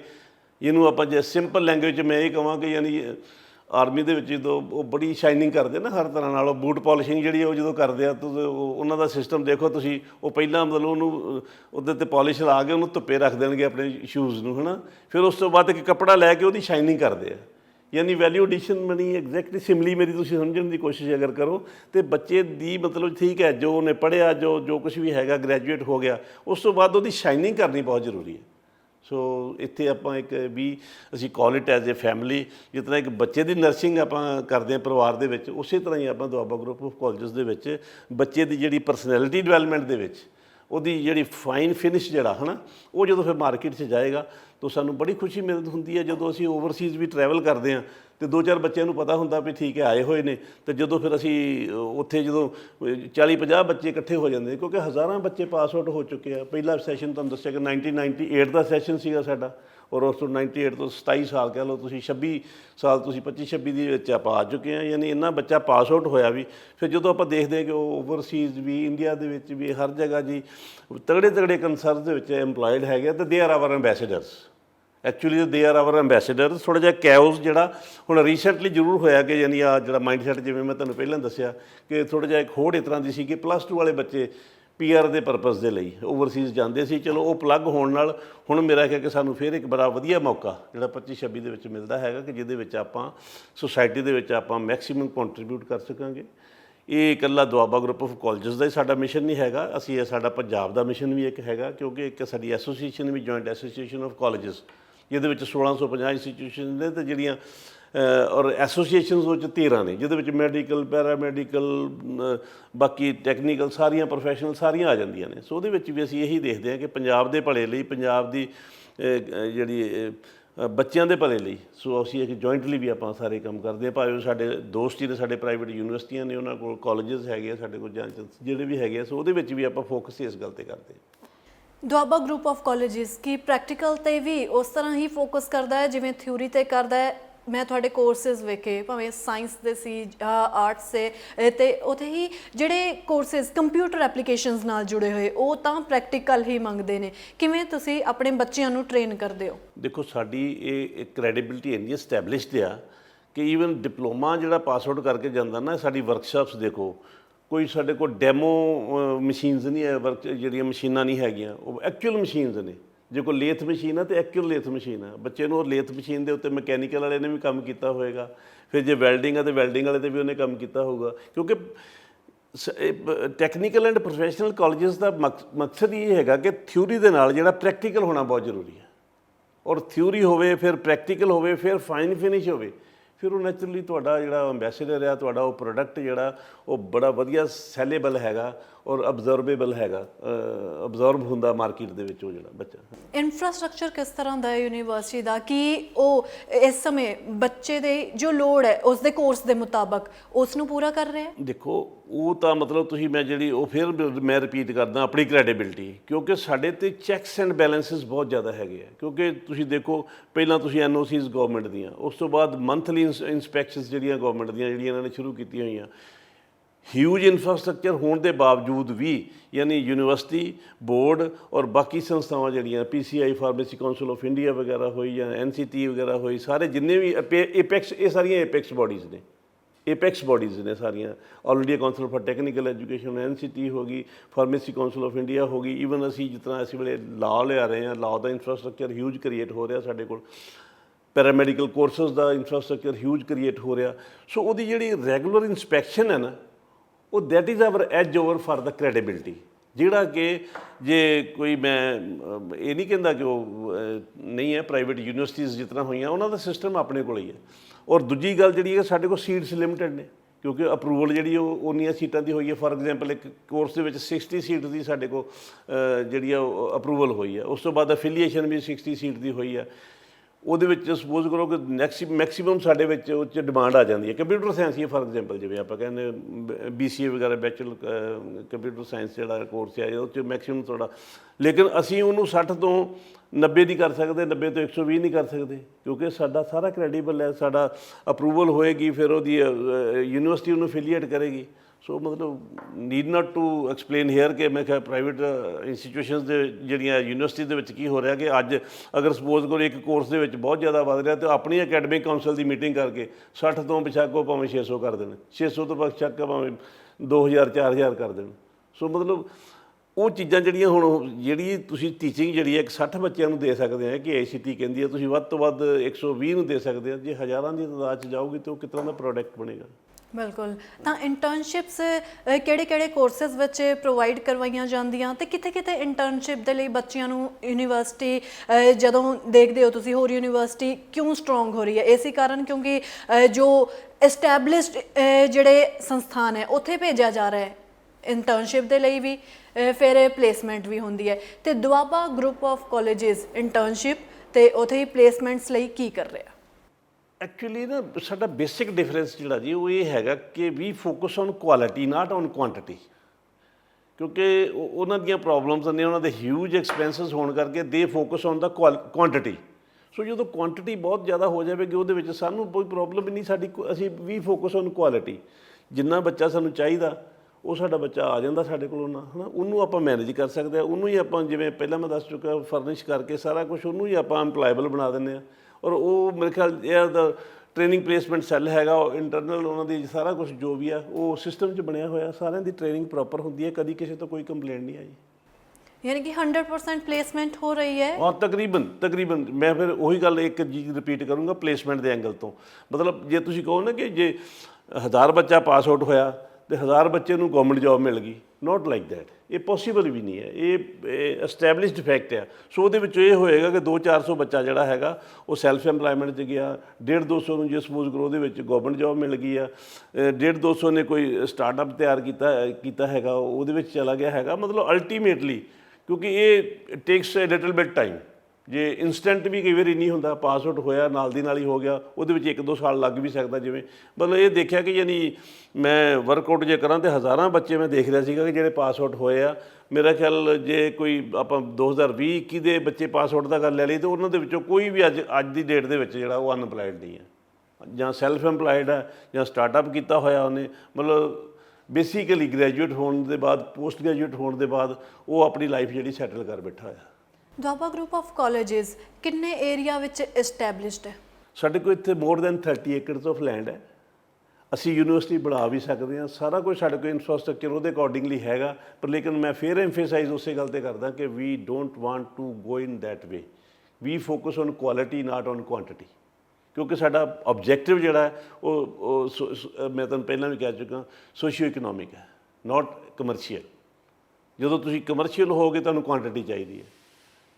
[SPEAKER 2] ਇਹਨੂੰ ਆਪਾਂ ਜੇ ਸਿੰਪਲ ਲੈਂਗੁਏਜ ਮੈਂ ਇਹ ਕਹਾਂ ਕਿ ਯਾਨੀ ਆਰਮੀ ਦੇ ਵਿੱਚ ਜਦੋਂ ਉਹ ਬੜੀ ਸ਼ਾਈਨਿੰਗ ਕਰਦੇ ਨਾ ਹਰ ਤਰ੍ਹਾਂ ਨਾਲ, ਉਹ ਬੂਟ ਪਾਲਿਸ਼ਿੰਗ ਜਿਹੜੀ ਹੈ ਉਹ ਜਦੋਂ ਕਰਦੇ ਆ, ਤੁਸੀਂ ਉਹ- ਉਹਨਾਂ ਦਾ ਸਿਸਟਮ ਦੇਖੋ ਤੁਸੀਂ, ਉਹ ਪਹਿਲਾਂ ਮਤਲਬ ਉਹਨੂੰ ਉਹਦੇ ਤੇ ਪਾਲਿਸ਼ ਲਾ ਕੇ ਉਹਨੂੰ ਧੁੱਪੇ ਰੱਖ ਦੇਣਗੇ ਆਪਣੇ ਸ਼ੂਜ਼ ਨੂੰ, ਹਨਾ? ਫਿਰ ਉਸ ਤੋਂ ਬਾਅਦ ਇੱਕ ਕੱਪੜਾ ਲੈ ਕੇ ਉਹਦੀ ਸ਼ਾਈਨਿੰਗ ਕਰਦੇ ਆ। ਯਾਨੀ value addition money exactly simply ਮੇਰੀ ਤੁਸੀਂ ਸਮਝਣ ਦੀ ਕੋਸ਼ਿਸ਼ ਅਗਰ ਕਰੋ, ਤੇ ਬੱਚੇ ਦੀ ਮਤਲਬ ਠੀਕ ਹੈ, ਜੋ ਉਹਨੇ ਪੜ੍ਹਿਆ, ਜੋ ਜੋ ਕੁਝ ਵੀ ਹੈਗਾ ਗ੍ਰੈਜੂਏਟ ਹੋ ਗਿਆ, ਉਸ ਤੋਂ ਬਾਅਦ ਉਹਦੀ ਸ਼ਾਈਨਿੰਗ ਕਰਨੀ ਬਹੁਤ ਜ਼ਰੂਰੀ ਹੈ। ਸੋ ਇੱਥੇ ਆਪਾਂ ਇੱਕ ਵੀ ਅਸੀਂ call it as a family ਜਿਸ ਤਰ੍ਹਾਂ ਇੱਕ ਬੱਚੇ ਦੀ ਨਰਸਿੰਗ ਆਪਾਂ ਕਰਦੇ ਹਾਂ ਪਰਿਵਾਰ ਦੇ ਵਿੱਚ, ਉਸੇ ਤਰ੍ਹਾਂ ਹੀ ਆਪਾਂ ਦੁਆਬਾ ਗਰੁੱਪ ਆਫ ਕਾਲਜਸ ਦੇ ਵਿੱਚ ਬੱਚੇ ਦੀ ਜਿਹੜੀ ਪਰਸਨੈਲਿਟੀ ਡਿਵੈਲਪਮੈਂਟ ਦੇ ਵਿੱਚ ਉਹਦੀ ਜਿਹੜੀ ਫਾਈਨ ਫਿਨਿਸ਼ ਜਿਹੜਾ, ਹਨਾ, ਉਹ ਜਦੋਂ ਫਿਰ ਮਾਰਕੀਟ 'ਚ ਜਾਏਗਾ, ਤਾਂ ਸਾਨੂੰ ਬੜੀ ਖੁਸ਼ੀ ਮਿਲਦੀ ਹੁੰਦੀ ਹੈ ਜਦੋਂ ਅਸੀਂ ਓਵਰਸੀਜ਼ ਵੀ ਟਰੈਵਲ ਕਰਦੇ ਹਾਂ, ਤੇ ਦੋ ਚਾਰ ਬੱਚਿਆਂ ਨੂੰ ਪਤਾ ਹੁੰਦਾ ਵੀ ਠੀਕ ਹੈ, ਆਏ ਹੋਏ ਨੇ, ਤੇ ਜਦੋਂ ਫਿਰ ਅਸੀਂ ਉੱਥੇ ਜਦੋਂ 40 50 ਬੱਚੇ ਇਕੱਠੇ ਹੋ ਜਾਂਦੇ ਕਿਉਂਕਿ ਹਜ਼ਾਰਾਂ ਬੱਚੇ ਪਾਸ ਆਊਟ ਹੋ ਚੁੱਕੇ ਆ। ਪਹਿਲਾ ਸੈਸ਼ਨ ਤੁਹਾਨੂੰ ਦੱਸਿਆ ਕਿ 1998 ਦਾ ਸੈਸ਼ਨ ਸੀਗਾ ਸਾਡਾ। ਔਰ ਉਸ ਤੋਂ 98 ਤੋਂ 27 ਸਾਲ ਕਹਿ ਲਓ ਤੁਸੀਂ 26 ਸਾਲ ਤੁਸੀਂ 25 26 ਦੇ ਵਿੱਚ ਆਪਾਂ ਆ ਚੁੱਕੇ ਹਾਂ, ਯਾਨੀ ਇੰਨਾ ਬੱਚਾ ਪਾਸ ਆਊਟ ਹੋਇਆ ਵੀ, ਫਿਰ ਜਦੋਂ ਆਪਾਂ ਦੇਖਦੇ ਹਾਂ ਕਿ ਉਹ ਓਵਰਸੀਜ਼ ਵੀ ਇੰਡੀਆ ਦੇ ਵਿੱਚ ਵੀ, ਹਰ ਜਗ੍ਹਾ ਜੀ ਤਗੜੇ ਤਗੜੇ ਕੰਸਰਨ ਦੇ ਵਿੱਚ EMPLOYED ਹੈਗੇ ਆ, ਤੇ they are hour ਐਂਬੈਸਡਰਸ actually they are hour ambassador ਥੋੜਾ ਜਿਹਾ ਕੈਓਸ ਜਿਹੜਾ ਹੁਣ ਰੀਸੈਂਟਲੀ ਜ਼ਰੂਰ ਹੋਇਆ ਕਿ ਯਾਨੀ ਆ ਜਿਹੜਾ ਮਾਈਂਡਸੈਟ ਜਿਵੇਂ ਮੈਂ ਤੁਹਾਨੂੰ ਪਹਿਲਾਂ ਦੱਸਿਆ, ਕਿ ਥੋੜਾ ਜਿਹਾ ਇੱਕ ਹੋੜ ਇਸ ਤਰ੍ਹਾਂ ਦੀ ਸੀ ਕਿ ਪਲੱਸ 2 ਵਾਲੇ ਬੱਚੇ ਪੀਆਰ ਦੇ ਪਰਪਸ ਦੇ ਲਈ। ਓਵਰਸੀਜ਼ ਜਾਂਦੇ ਸੀ, ਚਲੋ ਉਹ ਪਲੱਗ ਹੋਣ ਨਾਲ ਹੁਣ ਮੇਰਾ ਕਹਿ ਕਿ ਸਾਨੂੰ ਫਿਰ ਇੱਕ ਬੜਾ ਵਧੀਆ ਮੌਕਾ, ਜਿਹੜਾ 25 26 ਦੇ ਵਿੱਚ ਮਿਲਦਾ ਹੈਗਾ ਕਿ ਜਿਹਦੇ ਵਿੱਚ ਆਪਾਂ ਸੁਸਾਇਟੀ ਦੇ ਵਿੱਚ ਆਪਾਂ ਮੈਕਸਿਮਮ ਕੰਟਰੀਬਿਊਟ ਕਰ ਸਕਾਂਗੇ। ਇਹ ਇਕੱਲਾ ਦੁਆਬਾ ਗਰੁੱਪ ਆਫ ਕਾਲਜਸ ਦਾ ਹੀ ਸਾਡਾ ਮਿਸ਼ਨ ਨਹੀਂ ਹੈਗਾ। ਅਸੀਂ ਇਹ ਸਾਡਾ ਪੰਜਾਬ ਦਾ ਮਿਸ਼ਨ ਵੀ ਇੱਕ ਹੈਗਾ, ਕਿਉਂਕਿ ਇੱਕ ਸਾਡੀ ਐਸੋਸੀਏਸ਼ਨ ਵੀ ਜੁਆਇੰਟ ਐਸੋਸੀਏਸ਼ਨ ਆਫ ਕਾਲਜਸ ਜਿਹਦੇ ਵਿੱਚ 1650 ਇੰਸਟੀਟਿਊਸ਼ਨ ਨੇ ਤੇ ਜਿਹੜੀਆਂ ਔਰ ਐਸੋਸੀਏਸ਼ਨਸ ਵਿੱਚ 13 ਨੇ, ਜਿਹਦੇ ਵਿੱਚ ਮੈਡੀਕਲ ਪੈਰਾ ਮੈਡੀਕਲ ਬਾਕੀ ਟੈਕਨੀਕਲ ਸਾਰੀਆਂ ਪ੍ਰੋਫੈਸ਼ਨਲ ਸਾਰੀਆਂ ਆ ਜਾਂਦੀਆਂ ਨੇ। ਸੋ ਉਹਦੇ ਵਿੱਚ ਵੀ ਅਸੀਂ ਇਹੀ ਦੇਖਦੇ ਹਾਂ ਕਿ ਪੰਜਾਬ ਦੇ ਭਲੇ ਲਈ, ਪੰਜਾਬ ਦੀ ਜਿਹੜੀ ਬੱਚਿਆਂ ਦੇ ਭਲੇ ਲਈ ਸੋ ਅਸੀਂ ਇੱਕ ਜੁਆਇੰਟਲੀ ਵੀ ਆਪਾਂ ਸਾਰੇ ਕੰਮ ਕਰਦੇ ਹਾਂ। ਭਾਵੇਂ ਸਾਡੇ ਦੋਸਤ ਹੀ ਨੇ, ਸਾਡੇ ਪ੍ਰਾਈਵੇਟ ਯੂਨੀਵਰਸਿਟੀਆਂ ਨੇ, ਉਹਨਾਂ ਕੋਲ ਕਾਲਜਸ ਹੈਗੇ ਆ, ਸਾਡੇ ਕੋਲ ਜਾਂ ਜਿਹੜੇ ਵੀ ਹੈਗੇ ਆ ਸੋ ਉਹਦੇ ਵਿੱਚ ਵੀ ਆਪਾਂ ਫੋਕਸ ਇਸ ਗੱਲ ਤੇ ਕਰਦੇ ਹਾਂ।
[SPEAKER 1] ਦੁਆਬਾ ਗਰੁੱਪ ਆਫ ਕਾਲਜਸ ਕੀ ਪ੍ਰੈਕਟੀਕਲ ਤੇ ਵੀ ਉਸ ਤਰ੍ਹਾਂ ਹੀ ਫੋਕਸ ਕਰਦਾ ਹੈ, ਜਿਵੇਂ ਥਿਊਰੀ ਤੇ ਕਰਦਾ ਹੈ? ਮੈਂ ਤੁਹਾਡੇ ਕੋਰਸਸ ਵੇਖੇ, ਭਾਵੇਂ ਸਾਇੰਸ ਦੇ ਸੀ ਆਰਟਸ ਦੇ, ਇਹ ਤੇ ਉਥੇ ਹੀ ਜਿਹੜੇ ਕੋਰਸਸ ਕੰਪਿਊਟਰ ਐਪਲੀਕੇਸ਼ਨਸ ਨਾਲ ਜੁੜੇ ਹੋਏ, ਉਹ ਤਾਂ ਪ੍ਰੈਕਟੀਕਲ ਹੀ ਮੰਗਦੇ ਨੇ। ਕਿਵੇਂ ਤੁਸੀਂ ਆਪਣੇ ਬੱਚਿਆਂ ਨੂੰ ਟ੍ਰੇਨ ਕਰਦੇ ਹੋ?
[SPEAKER 2] ਦੇਖੋ, ਸਾਡੀ ਇਹ ਕ੍ਰੈਡੀਬਿਲਟੀ ਇੰਨੀ ਐਸਟੈਬਲਿਸ਼ਡ ਆ ਕਿ ਈਵਨ ਡਿਪਲੋਮਾ ਜਿਹੜਾ ਪਾਸ ਆਊਟ ਕਰਕੇ ਜਾਂਦਾ ਨਾ, ਸਾਡੀ ਵਰਕਸ਼ਾਪਸ ਦੇਖੋ, ਕੋਈ ਸਾਡੇ ਕੋਲ ਡੈਮੋ ਮਸ਼ੀਨਸ ਨਹੀਂ ਹੈ ਵਰਕ ਜਿਹੜੀਆਂ ਮਸ਼ੀਨਾਂ ਨਹੀਂ ਹੈਗੀਆਂ, ਉਹ ਐਕਚੁਅਲ ਮਸ਼ੀਨਸ ਨੇ। ਜੇ ਕੋਈ ਲੇਥ ਮਸ਼ੀਨ ਆ ਤੇ ਐਕਚੁਅਲ ਲੇਥ ਮਸ਼ੀਨ ਆ। ਬੱਚੇ ਨੂੰ ਉਹ ਲੇਥ ਮਸ਼ੀਨ ਦੇ ਉੱਤੇ ਮਕੈਨੀਕਲ ਵਾਲੇ ਨੇ ਵੀ ਕੰਮ ਕੀਤਾ ਹੋਏਗਾ। ਫਿਰ ਜੇ ਵੈਲਡਿੰਗ ਆ ਤੇ ਵੈਲਡਿੰਗ ਵਾਲੇ ਤੇ ਵੀ ਉਹਨੇ ਕੰਮ ਕੀਤਾ ਹੋਊਗਾ। ਕਿਉਂਕਿ ਟੈਕਨੀਕਲ ਐਂਡ ਪ੍ਰੋਫੈਸ਼ਨਲ ਕਾਲਜਸ ਦਾ ਮਕਸ- ਮਕਸਦ ਇਹ ਹੈਗਾ ਕਿ ਥਿਊਰੀ ਦੇ ਨਾਲ ਜਿਹੜਾ ਪ੍ਰੈਕਟੀਕਲ ਹੋਣਾ ਬਹੁਤ ਜ਼ਰੂਰੀ ਹੈ ਔਰ ਥਿਊਰੀ ਹੋਵੇ, ਫਿਰ ਪ੍ਰੈਕਟੀਕਲ ਹੋਵੇ, ਫਿਰ ਫਾਈਨ ਫਿਨਿਸ਼ ਹੋਵੇ, ਫਿਰ ਉਹ ਨੈਚੁਰਲੀ ਤੁਹਾਡਾ ਜਿਹੜਾ ਐਂਬੈਸਡਰ ਆ, ਤੁਹਾਡਾ ਉਹ ਪ੍ਰੋਡਕਟ ਜਿਹੜਾ, ਉਹ ਬੜਾ ਵਧੀਆ ਸੈਲੇਬਲ ਹੈਗਾ। ਔਰ ਅਬਜ਼ਰਵੇਬਲ ਹੈਗਾ। ਅਬਜ਼ਰਵ ਹੁੰਦਾ ਮਾਰਕੀਟ ਦੇ ਵਿੱਚ ਉਹ ਜਿਹੜਾ ਬੱਚਾ।
[SPEAKER 1] ਇਨਫਰਾਸਟ੍ਰਕਚਰ ਕਿਸ ਤਰ੍ਹਾਂ ਦਾ ਹੈ ਯੂਨੀਵਰਸਿਟੀ ਦਾ? ਕਿ ਉਹ ਇਸ ਸਮੇਂ ਬੱਚੇ ਦੇ ਜੋ ਲੋੜ ਹੈ ਉਸ ਦੇ ਕੋਰਸ ਦੇ ਮੁਤਾਬਕ ਉਸ ਨੂੰ ਪੂਰਾ ਕਰ ਰਿਹਾ ਹੈ?
[SPEAKER 2] ਦੇਖੋ ਉਹ ਤਾਂ ਮਤਲਬ ਤੁਸੀਂ ਮੈਂ ਜਿਹੜੀ ਉਹ ਫਿਰ ਮੈਂ ਰਿਪੀਟ ਕਰਦਾ ਆਪਣੀ ਕ੍ਰੈਡੀਬਿਲਿਟੀ ਕਿਉਂਕਿ ਸਾਡੇ ਤੇ ਚੈੱਕਸ ਐਂਡ ਬੈਲੈਂਸਸ ਬਹੁਤ ਜ਼ਿਆਦਾ ਹੈਗੇ ਆ। ਕਿਉਂਕਿ ਤੁਸੀਂ ਦੇਖੋ ਪਹਿਲਾਂ ਤੁਸੀਂ ਐਨਓਸੀਜ਼ ਗਵਰਨਮੈਂਟ ਦੀਆਂ ਉਸ ਤੋਂ ਬਾਅਦ ਮੰਥਲੀ ਇਨਸਪੈਕਸ਼ਨਸ ਜਿਹੜੀਆਂ ਗਵਰਨਮੈਂਟ ਦੀਆਂ ਜਿਹੜੀਆਂ ਇਹਨਾਂ ਨੇ ਸ਼ੁਰੂ ਕੀਤੀਆਂ ਹੋਈਆਂ ਹਿਊਜ ਇਨਫਰਾਸਟ੍ਰਕਚਰ ਹੋਣ ਦੇ ਬਾਵਜੂਦ ਵੀ, ਯਾਨੀ ਯੂਨੀਵਰਸਿਟੀ ਬੋਰਡ ਔਰ ਬਾਕੀ ਸੰਸਥਾਵਾਂ ਜਿਹੜੀਆਂ PCI pharmacy council of India ਵਗੈਰਾ ਹੋਈ ਜਾਂ ਐਨਸੀਟੀ ਵਗੈਰਾ ਹੋਈ, ਸਾਰੇ ਜਿੰਨੇ ਵੀ ਏਪੈਕਸ ਇਹ ਸਾਰੀਆਂ ਏਪੈਕਸ ਬਾਡੀਜ਼ ਨੇ। ਏਪੈਕਸ ਬਾਡੀਜ਼ ਨੇ ਸਾਰੀਆਂ। All India council for technical education NCT ਹੋ ਗਈ ਫਾਰਮੇਸੀ ਕਾਉਂਸਲ ਆਫ ਇੰਡੀਆ ਹੋ ਗਈ ਈਵਨ ਅਸੀਂ ਜਿਸ ਤਰ੍ਹਾਂ ਇਸ ਵੇਲੇ ਲਾਅ ਲਿਆ ਰਹੇ ਹਾਂ ਲਾਅ ਦਾ ਇਨਫਰਾਸਟ੍ਰਕਚਰ ਹਿਊਜ ਕ੍ਰੀਏਟ ਹੋ ਰਿਹਾ ਸਾਡੇ ਕੋਲ। ਪੈਰਾਮੈਡੀਕਲ ਕੋਰਸਸ ਦਾ ਇਨਫਰਾਸਟ੍ਰਕਚਰ ਹਿਊਜ ਕ੍ਰੀਏਟ ਹੋ ਰਿਹਾ। ਸੋ ਉਹਦੀ ਜਿਹੜੀ ਰੈਗੂਲਰ ਇਨਸਪੈਕਸ਼ਨ ਹੈ ਨਾ ਉਹ that is our edge over for the credibility ਜਿਹੜਾ ਕਿ ਜੇ ਕੋਈ ਮੈਂ ਇਹ ਨਹੀਂ ਕਹਿੰਦਾ ਕਿ ਉਹ ਨਹੀਂ ਹੈ ਪ੍ਰਾਈਵੇਟ ਯੂਨੀਵਰਸਿਟੀਆਂ ਜਿਸ ਤਰ੍ਹਾਂ ਹੋਈਆਂ, ਉਹਨਾਂ ਦਾ ਸਿਸਟਮ ਆਪਣੇ ਕੋਲ ਹੀ ਹੈ। ਔਰ ਦੂਜੀ ਗੱਲ ਜਿਹੜੀ ਹੈ, ਸਾਡੇ ਕੋਲ ਸੀਟਸ ਲਿਮਟਿਡ ਨੇ, ਕਿਉਂਕਿ ਅਪਰੂਵਲ ਜਿਹੜੀ ਉਹ ਉਨੀਆਂ ਸੀਟਾਂ ਦੀ ਹੋਈ ਹੈ। ਫਾਰ ਐਗਜ਼ਾਮਪਲ ਇੱਕ ਕੋਰਸ ਦੇ ਵਿੱਚ 60 ਸੀਟ ਦੀ ਸਾਡੇ ਕੋਲ ਜਿਹੜੀ ਆ ਅਪਰੂਵਲ ਹੋਈ ਹੈ। ਉਸ ਤੋਂ ਬਾਅਦ ਅਫੀਲੀਏਸ਼ਨ ਵੀ 60 ਸੀਟ ਦੀ ਹੋਈ ਹੈ। ਉਹਦੇ ਵਿੱਚ ਸਪੋਜ਼ ਕਰੋ ਕਿ ਨੈਕਸਟ ਮੈਕਸਿਮਮ ਸਾਡੇ ਵਿੱਚ ਉਹ 'ਚ ਡਿਮਾਂਡ ਆ ਜਾਂਦੀ ਹੈ। ਕੰਪਿਊਟਰ ਸਾਇੰਸ ਹੀ ਫਾਰ ਐਗਜ਼ਾਮਪਲ ਜਿਵੇਂ ਆਪਾਂ ਕਹਿੰਦੇ ਬੀਸੀਏ ਵਗੈਰਾ ਬੈਚਲਰ ਕੰਪਿਊਟਰ ਸਾਇੰਸ ਜਿਹੜਾ ਕੋਰਸ ਹੈ, ਉਹ 'ਚ ਮੈਕਸਿਮਮ ਤੁਹਾਡਾ ਲੇਕਿਨ ਅਸੀਂ ਉਹਨੂੰ 60 ਤੋਂ 90 ਦੀ ਕਰ ਸਕਦੇ 90 ਤੋਂ 120 ਨਹੀਂ ਕਰ ਸਕਦੇ, ਕਿਉਂਕਿ ਸਾਡਾ ਸਾਰਾ ਕ੍ਰੈਡੀਬਲ ਹੈ, ਸਾਡਾ ਅਪਰੂਵਲ ਹੋਏਗੀ, ਫਿਰ ਉਹਦੀ ਯੂਨੀਵਰਸਿਟੀ ਉਹਨੂੰ ਅਫੀਲੀਏਟ ਕਰੇਗੀ। ਸੋ ਮਤਲਬ need not to explain here ਕਿ ਮੈਂ ਕਿਹਾ ਪ੍ਰਾਈਵੇਟ ਇੰਸਟੀਟਿਊਸ਼ਨਸ ਦੇ ਜਿਹੜੀਆਂ ਯੂਨੀਵਰਸਿਟੀ ਦੇ ਵਿੱਚ ਕੀ ਹੋ ਰਿਹਾ ਕਿ ਅੱਜ ਅਗਰ ਸਪੋਜ਼ ਕਰੋ ਇੱਕ ਕੋਰਸ ਦੇ ਵਿੱਚ ਬਹੁਤ ਜ਼ਿਆਦਾ ਵੱਧ ਰਿਹਾ ਤੇ ਆਪਣੀ ਅਕੈਡਮਿਕ ਕਾਉਂਸਲ ਦੀ ਮੀਟਿੰਗ ਕਰਕੇ 60 ਤੋਂ ਪਿਛਾਕੋ ਭਾਵੇਂ 600 ਕਰ ਦੇਣ। 600 ਤੋਂ ਪਿਛਾਕੋ ਭਾਵੇਂ 2000 4000 ਕਰ ਦੇਣ। ਸੋ ਮਤਲਬ ਉਹ ਚੀਜ਼ਾਂ ਜਿਹੜੀਆਂ ਹੁਣ ਜਿਹੜੀ ਤੁਸੀਂ ਟੀਚਿੰਗ ਜਿਹੜੀ ਹੈ, ਇੱਕ 60 ਬੱਚਿਆਂ ਨੂੰ ਦੇ ਸਕਦੇ ਆ ਕਿ ਏਸੀਟੀ ਕਹਿੰਦੀ ਹੈ, ਤੁਸੀਂ ਵੱਧ ਤੋਂ ਵੱਧ 120 ਨੂੰ ਦੇ ਸਕਦੇ ਆ। ਜੇ ਹਜ਼ਾਰਾਂ ਦੀ ਤਾਦਾਦ 'ਚ ਜਾਓਗੇ, ਤਾਂ ਉਹ ਕਿਸ ਤਰ੍ਹਾਂ ਦਾ ਪ੍ਰੋਡਕਟ ਬਣੇਗਾ?
[SPEAKER 1] ਬਿਲਕੁਲ। ਤਾਂ ਇੰਟਰਨਸ਼ਿਪਸ ਕਿਹੜੇ-ਕਿਹੜੇ ਕੋਰਸਸ ਵਿੱਚ ਪ੍ਰੋਵਾਈਡ ਕਰਵਾਈਆਂ ਜਾਂਦੀਆਂ ਤੇ ਕਿੱਥੇ ਕਿੱਥੇ ਇੰਟਰਨਸ਼ਿਪ ਦੇ ਲਈ ਬੱਚਿਆਂ ਨੂੰ ਯੂਨੀਵਰਸਿਟੀ ਜਦੋਂ ਦੇਖਦੇ ਹੋ ਤੁਸੀਂ ਹੋਰ ਯੂਨੀਵਰਸਿਟੀ ਕਿਉਂ ਸਟਰੋਂਗ ਹੋ ਰਹੀ ਹੈ? ਇਸੇ ਕਾਰਨ ਕਿਉਂਕਿ ਜੋ ਐਸਟੈਬਲਿਸ਼ਡ ਜਿਹੜੇ ਸੰਸਥਾਨ ਹੈ, ਉੱਥੇ ਭੇਜਿਆ ਜਾ ਰਿਹਾ ਹੈ। ਇੰਟਰਨਸ਼ਿਪ ਦੇ ਲਈ ਵੀ ਫਿਰ ਪਲੇਸਮੈਂਟ ਵੀ ਹੁੰਦੀ ਹੈ। ਤੇ Doaba group of colleges internship ਤੇ ਉੱਥੇ ਹੀ ਪਲੇਸਮੈਂਟਸ ਲਈ ਕੀ ਕਰ ਰਿਹਾ?
[SPEAKER 2] ਐਕਚੁਅਲੀ ਨਾ ਸਾਡਾ ਬੇਸਿਕ ਡਿਫਰੈਂਸ ਜਿਹੜਾ ਜੀ, ਉਹ ਇਹ ਹੈਗਾ ਕਿ we focus on quality not on quantity ਕਿਉਂਕਿ ਉਹਨਾਂ ਦੀਆਂ ਪ੍ਰੋਬਲਮਸ ਨੇ, ਉਹਨਾਂ ਦੇ ਹਿਊਜ ਐਕਸਪੈਂਸਸ ਹੋਣ ਕਰਕੇ they focus on the quantity so ਜਦੋਂ ਕੁਆਂਟੀਟੀ ਬਹੁਤ ਜ਼ਿਆਦਾ ਹੋ ਜਾਵੇਗੀ, ਉਹਦੇ ਵਿੱਚ ਸਾਨੂੰ ਕੋਈ ਪ੍ਰੋਬਲਮ ਹੀ ਨਹੀਂ, ਸਾਡੀ ਕੋ- ਅਸੀਂ ਵੀ ਫੋਕਸ ਔਨ ਕੁਆਲਿਟੀ ਜਿੰਨਾ ਬੱਚਾ ਸਾਨੂੰ ਚਾਹੀਦਾ ਉਹ ਸਾਡਾ ਬੱਚਾ ਆ ਜਾਂਦਾ ਸਾਡੇ ਕੋਲੋਂ ਨਾ ਹਨਾ? ਉਹਨੂੰ ਆਪਾਂ ਮੈਨੇਜ ਕਰ ਸਕਦੇ ਆ ਉਹਨੂੰ ਹੀ ਆਪਾਂ ਜਿਵੇਂ ਪਹਿਲਾਂ ਮੈਂ ਦੱਸ ਚੁੱਕਾ ਫਰਨਿਸ਼ ਕਰਕੇ ਸਾਰਾ ਕੁਝ ਉਹਨੂੰ ਹੀ ਆਪਾਂ ਐਮਪਲਾਏਬਲ ਬਣਾ ਦਿੰਦੇ ਆ ਔਰ ਉਹ ਮੇਰੇ ਖਿਆਲ ਇਹ ਦਾ ਟ੍ਰੇਨਿੰਗ ਪਲੇਸਮੈਂਟ ਸੈੱਲ ਹੈਗਾ ਇੰਟਰਨਲ ਉਹਨਾਂ ਦੀ ਸਾਰਾ ਕੁਝ ਜੋ ਵੀ ਆ ਉਹ ਸਿਸਟਮ 'ਚ ਬਣਿਆ ਹੋਇਆ ਸਾਰਿਆਂ ਦੀ ਟ੍ਰੇਨਿੰਗ ਪ੍ਰੋਪਰ ਹੁੰਦੀ ਹੈ ਕਦੀ ਕਿਸੇ ਤੋਂ ਕੋਈ ਕੰਪਲੇਂਟ ਨਹੀਂ ਆਈ।
[SPEAKER 1] ਯਾਨੀ ਕਿ 100% ਪਲੇਸਮੈਂਟ ਹੋ ਰਹੀ ਹੈ।
[SPEAKER 2] ਔਰ ਤਕਰੀਬਨ ਤਕਰੀਬਨ ਮੈਂ ਫਿਰ ਉਹੀ ਗੱਲ ਇੱਕ ਚੀਜ਼ ਰਿਪੀਟ ਕਰੂੰਗਾ ਪਲੇਸਮੈਂਟ ਦੇ ਐਂਗਲ ਤੋਂ। ਮਤਲਬ ਜੇ ਤੁਸੀਂ ਕਹੋ ਨਾ ਕਿ ਜੇ ਹਜ਼ਾਰ ਬੱਚਾ ਪਾਸ ਆਊਟ ਹੋਇਆ ਤੇ ਹਜ਼ਾਰ ਬੱਚੇ ਨੂੰ ਗਵਰਨਮੈਂਟ ਜੌਬ ਮਿਲ ਗਈ। ਨਾਟ ਲਾਈਕ ਦੈਟ ਇਹ ਪੋਸੀਬਲ ਵੀ ਨਹੀਂ ਹੈ। ਇਹ ਐਸਟੈਬਲਿਸ਼ਡ ਫੈਕਟ ਹੈ। ਸੋ ਉਹਦੇ ਵਿੱਚ ਇਹ ਹੋਏਗਾ ਕਿ 2-400 ਬੱਚਾ ਜਿਹੜਾ ਹੈਗਾ, ਉਹ ਸੈਲਫ ਐਮਪਲਾਇਮੈਂਟ 'ਚ ਗਿਆ। 1.5-200 ਨੂੰ ਜੇ ਸਪੋਜ਼ ਕਰੋ, ਉਹਦੇ ਵਿੱਚ ਗਵਰਨਮੈਂਟ ਜੌਬ ਮਿਲ ਗਈ ਆ। 1.5-200 ਨੇ ਕੋਈ ਸਟਾਰਟਅਪ ਤਿਆਰ ਕੀਤਾ ਕੀਤਾ ਹੈਗਾ, ਉਹਦੇ ਵਿੱਚ ਚਲਾ ਗਿਆ ਹੈਗਾ। ਮਤਲਬ ਅਲਟੀਮੇਟਲੀ ਕਿਉਂਕਿ ਇਹ takes a little bit time ਜੇ ਇਨਸਟੈਂਟ ਵੀ ਕਈ ਵਾਰੀ ਨਹੀਂ ਹੁੰਦਾ ਪਾਸ ਆਊਟ ਹੋਇਆ, ਨਾਲ ਦੀ ਨਾਲ ਹੀ ਹੋ ਗਿਆ, ਉਹਦੇ ਵਿੱਚ 1-2 ਸਾਲ ਲੱਗ ਵੀ ਸਕਦਾ ਜਿਵੇਂ। ਮਤਲਬ ਇਹ ਦੇਖਿਆ ਕਿ ਯਾਨੀ ਮੈਂ ਵਰਕਆਊਟ ਜੇ ਕਰਾਂ ਤੇ ਹਜ਼ਾਰਾਂ ਬੱਚੇ ਮੈਂ ਦੇਖ ਰਿਹਾ ਸੀਗਾ ਕਿ ਜਿਹੜੇ ਪਾਸ ਆਊਟ ਹੋਏ ਆ। ਮੇਰਾ ਖਿਆਲ ਜੇ ਕੋਈ ਆਪਾਂ 2020 21 ਦੇ ਬੱਚੇ ਪਾਸ ਆਊਟ ਦਾ ਗੱਲ ਲੈ ਲਈ, ਤੇ ਉਹਨਾਂ ਦੇ ਵਿੱਚੋਂ ਕੋਈ ਵੀ ਅੱਜ ਅੱਜ ਦੀ ਡੇਟ ਦੇ ਵਿੱਚ ਜਿਹੜਾ ਉਹ ਅਨਪਲਾਈਡ ਨਹੀਂ ਹੈ। ਜਾਂ ਸੈਲਫ ਐਮਪਲਾਈਡ ਹੈ ਜਾਂ ਸਟਾਰਟਅਪ ਕੀਤਾ ਹੋਇਆ ਉਹਨੇ। ਮਤਲਬ ਬੇਸਿਕਲੀ ਗ੍ਰੈਜੂਏਟ ਹੋਣ ਦੇ ਬਾਅਦ ਪੋਸਟ ਗ੍ਰੈਜੂਏਟ ਹੋਣ ਦੇ ਬਾਅਦ ਉਹ ਆਪਣੀ ਲਾਈਫ ਜਿਹੜੀ ਸੈਟਲ ਕਰ ਬੈਠਾ ਹੋਇਆ।
[SPEAKER 1] ਦੁਆਬਾ ਗਰੁੱਪ ਆਫ ਕਾਲਜਸ ਕਿੰਨੇ ਏਰੀਆ ਵਿੱਚ ਐਸਟੈਬਲਿਸ਼ਡ ਹੈ?
[SPEAKER 2] ਸਾਡੇ ਕੋਲ ਇੱਥੇ more than 30 acres of land ਹੈ। ਅਸੀਂ ਯੂਨੀਵਰਸਿਟੀ ਬਣਾ ਵੀ ਸਕਦੇ ਹਾਂ। ਸਾਰਾ ਕੁਝ ਸਾਡੇ ਕੋਲ ਇਨਫਰਾਸਟ੍ਰਕਚਰ ਉਹਦੇ ਅਕੋਰਡਿੰਗਲੀ ਹੈਗਾ। ਪਰ ਲੇਕਿਨ ਮੈਂ ਫੇਰ ਐਮਫੇਸਾਈਜ਼ ਉਸੇ ਗੱਲ ਤੇ ਕਰਦਾ ਕਿ we don't want to go in that way we focus on quality not on quantity ਕਿਉਂਕਿ ਸਾਡਾ ਆਬਜੈਕਟਿਵ ਜਿਹੜਾ ਹੈ, ਉਹ ਮੈਂ ਤੁਹਾਨੂੰ ਪਹਿਲਾਂ ਵੀ ਕਹਿ ਚੁੱਕਾ ਸੋਸ਼ੀਓ ਇਕਨੋਮਿਕ ਹੈ ਨਾਟ ਕਮਰਸ਼ੀਅਲ ਜਦੋਂ ਤੁਸੀਂ ਕਮਰਸ਼ੀਅਲ ਹੋਵੋਗੇ, ਤੁਹਾਨੂੰ ਕੁਆਂਟੀਟੀ ਚਾਹੀਦੀ ਹੈ।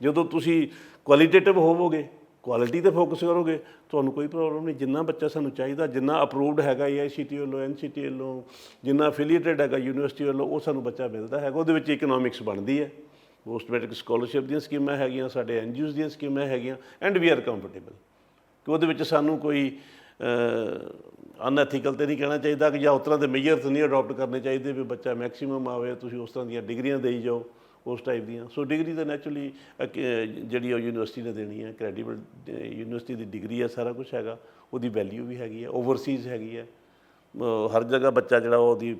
[SPEAKER 2] ਜਦੋਂ ਤੁਸੀਂ ਕੁਆਲੀਟੇਟਿਵ ਹੋਵੋਗੇ ਕੁਆਲਿਟੀ ਤੇ ਫੋਕਸ ਕਰੋਗੇ, ਤੁਹਾਨੂੰ ਕੋਈ ਪ੍ਰੋਬਲਮ ਨਹੀਂ। ਜਿੰਨਾ ਬੱਚਾ ਸਾਨੂੰ ਚਾਹੀਦਾ, ਜਿੰਨਾ ਅਪਰੂਵਡ ਹੈਗਾ ਆਈਸੀਟੀ ਵੱਲੋਂ ਐਨਸੀਟੀ ਵੱਲੋਂ, ਜਿੰਨਾ ਅਫੀਲੀਏਟਡ ਹੈਗਾ ਯੂਨੀਵਰਸਿਟੀ ਵੱਲੋਂ, ਉਹ ਸਾਨੂੰ ਬੱਚਾ ਮਿਲਦਾ ਹੈਗਾ। ਉਹਦੇ ਵਿੱਚ ਇਕਨੋਮਿਕਸ ਬਣਦੀ ਹੈ। ਪੋਸਟ ਮੈਟ੍ਰਿਕ ਸਕਾਲਰਸ਼ਿਪ ਦੀਆਂ ਸਕੀਮਾਂ ਹੈਗੀਆਂ, ਸਾਡੇ ਐਨਜੀਓਜ਼ ਦੀਆਂ ਸਕੀਮਾਂ ਹੈਗੀਆਂ ਐਂਡ ਵੀ ਆਰ ਕੰਫਰਟੇਬਲ ਕਿ ਉਹਦੇ ਵਿੱਚ ਸਾਨੂੰ ਕੋਈ ਅਨਐਥੀਕਲ ਤੇ ਨਹੀਂ ਕਹਿਣਾ ਚਾਹੀਦਾ ਕਿ ਜਾਂ ਉਸ ਤਰ੍ਹਾਂ ਦੇ ਮੇਜਰਸ ਨਹੀਂ ਅਡਾਪਟ ਕਰਨੇ ਚਾਹੀਦੇ ਵੀ ਬੱਚਾ ਮੈਕਸਿਮਮ ਆਵੇ, ਤੁਸੀਂ ਉਸ ਤਰ੍ਹਾਂ ਦੀਆਂ ਡਿਗਰੀਆਂ ਦੇਈ ਜਾਓ। ਉਸ ਟਾਈਪ ਦੀਆਂ। ਸੋ ਡਿਗਰੀ ਤਾਂ ਨੈਚੁਰਲੀ ਜਿਹੜੀ ਉਹ ਯੂਨੀਵਰਸਿਟੀ ਨੇ ਦੇਣੀ ਹੈ ਕ੍ਰੈਡੀਬਲ ਯੂਨੀਵਰਸਿਟੀ ਦੀ ਡਿਗਰੀ ਹੈ, ਸਾਰਾ ਕੁਝ ਹੈਗਾ। ਉਹਦੀ ਵੈਲਿਊ ਵੀ ਹੈਗੀ ਹੈ ਓਵਰਸੀਜ਼ ਹੈਗੀ ਹੈ। ਹਰ ਜਗ੍ਹਾ ਬੱਚਾ ਜਿਹੜਾ ਉਹਦੀ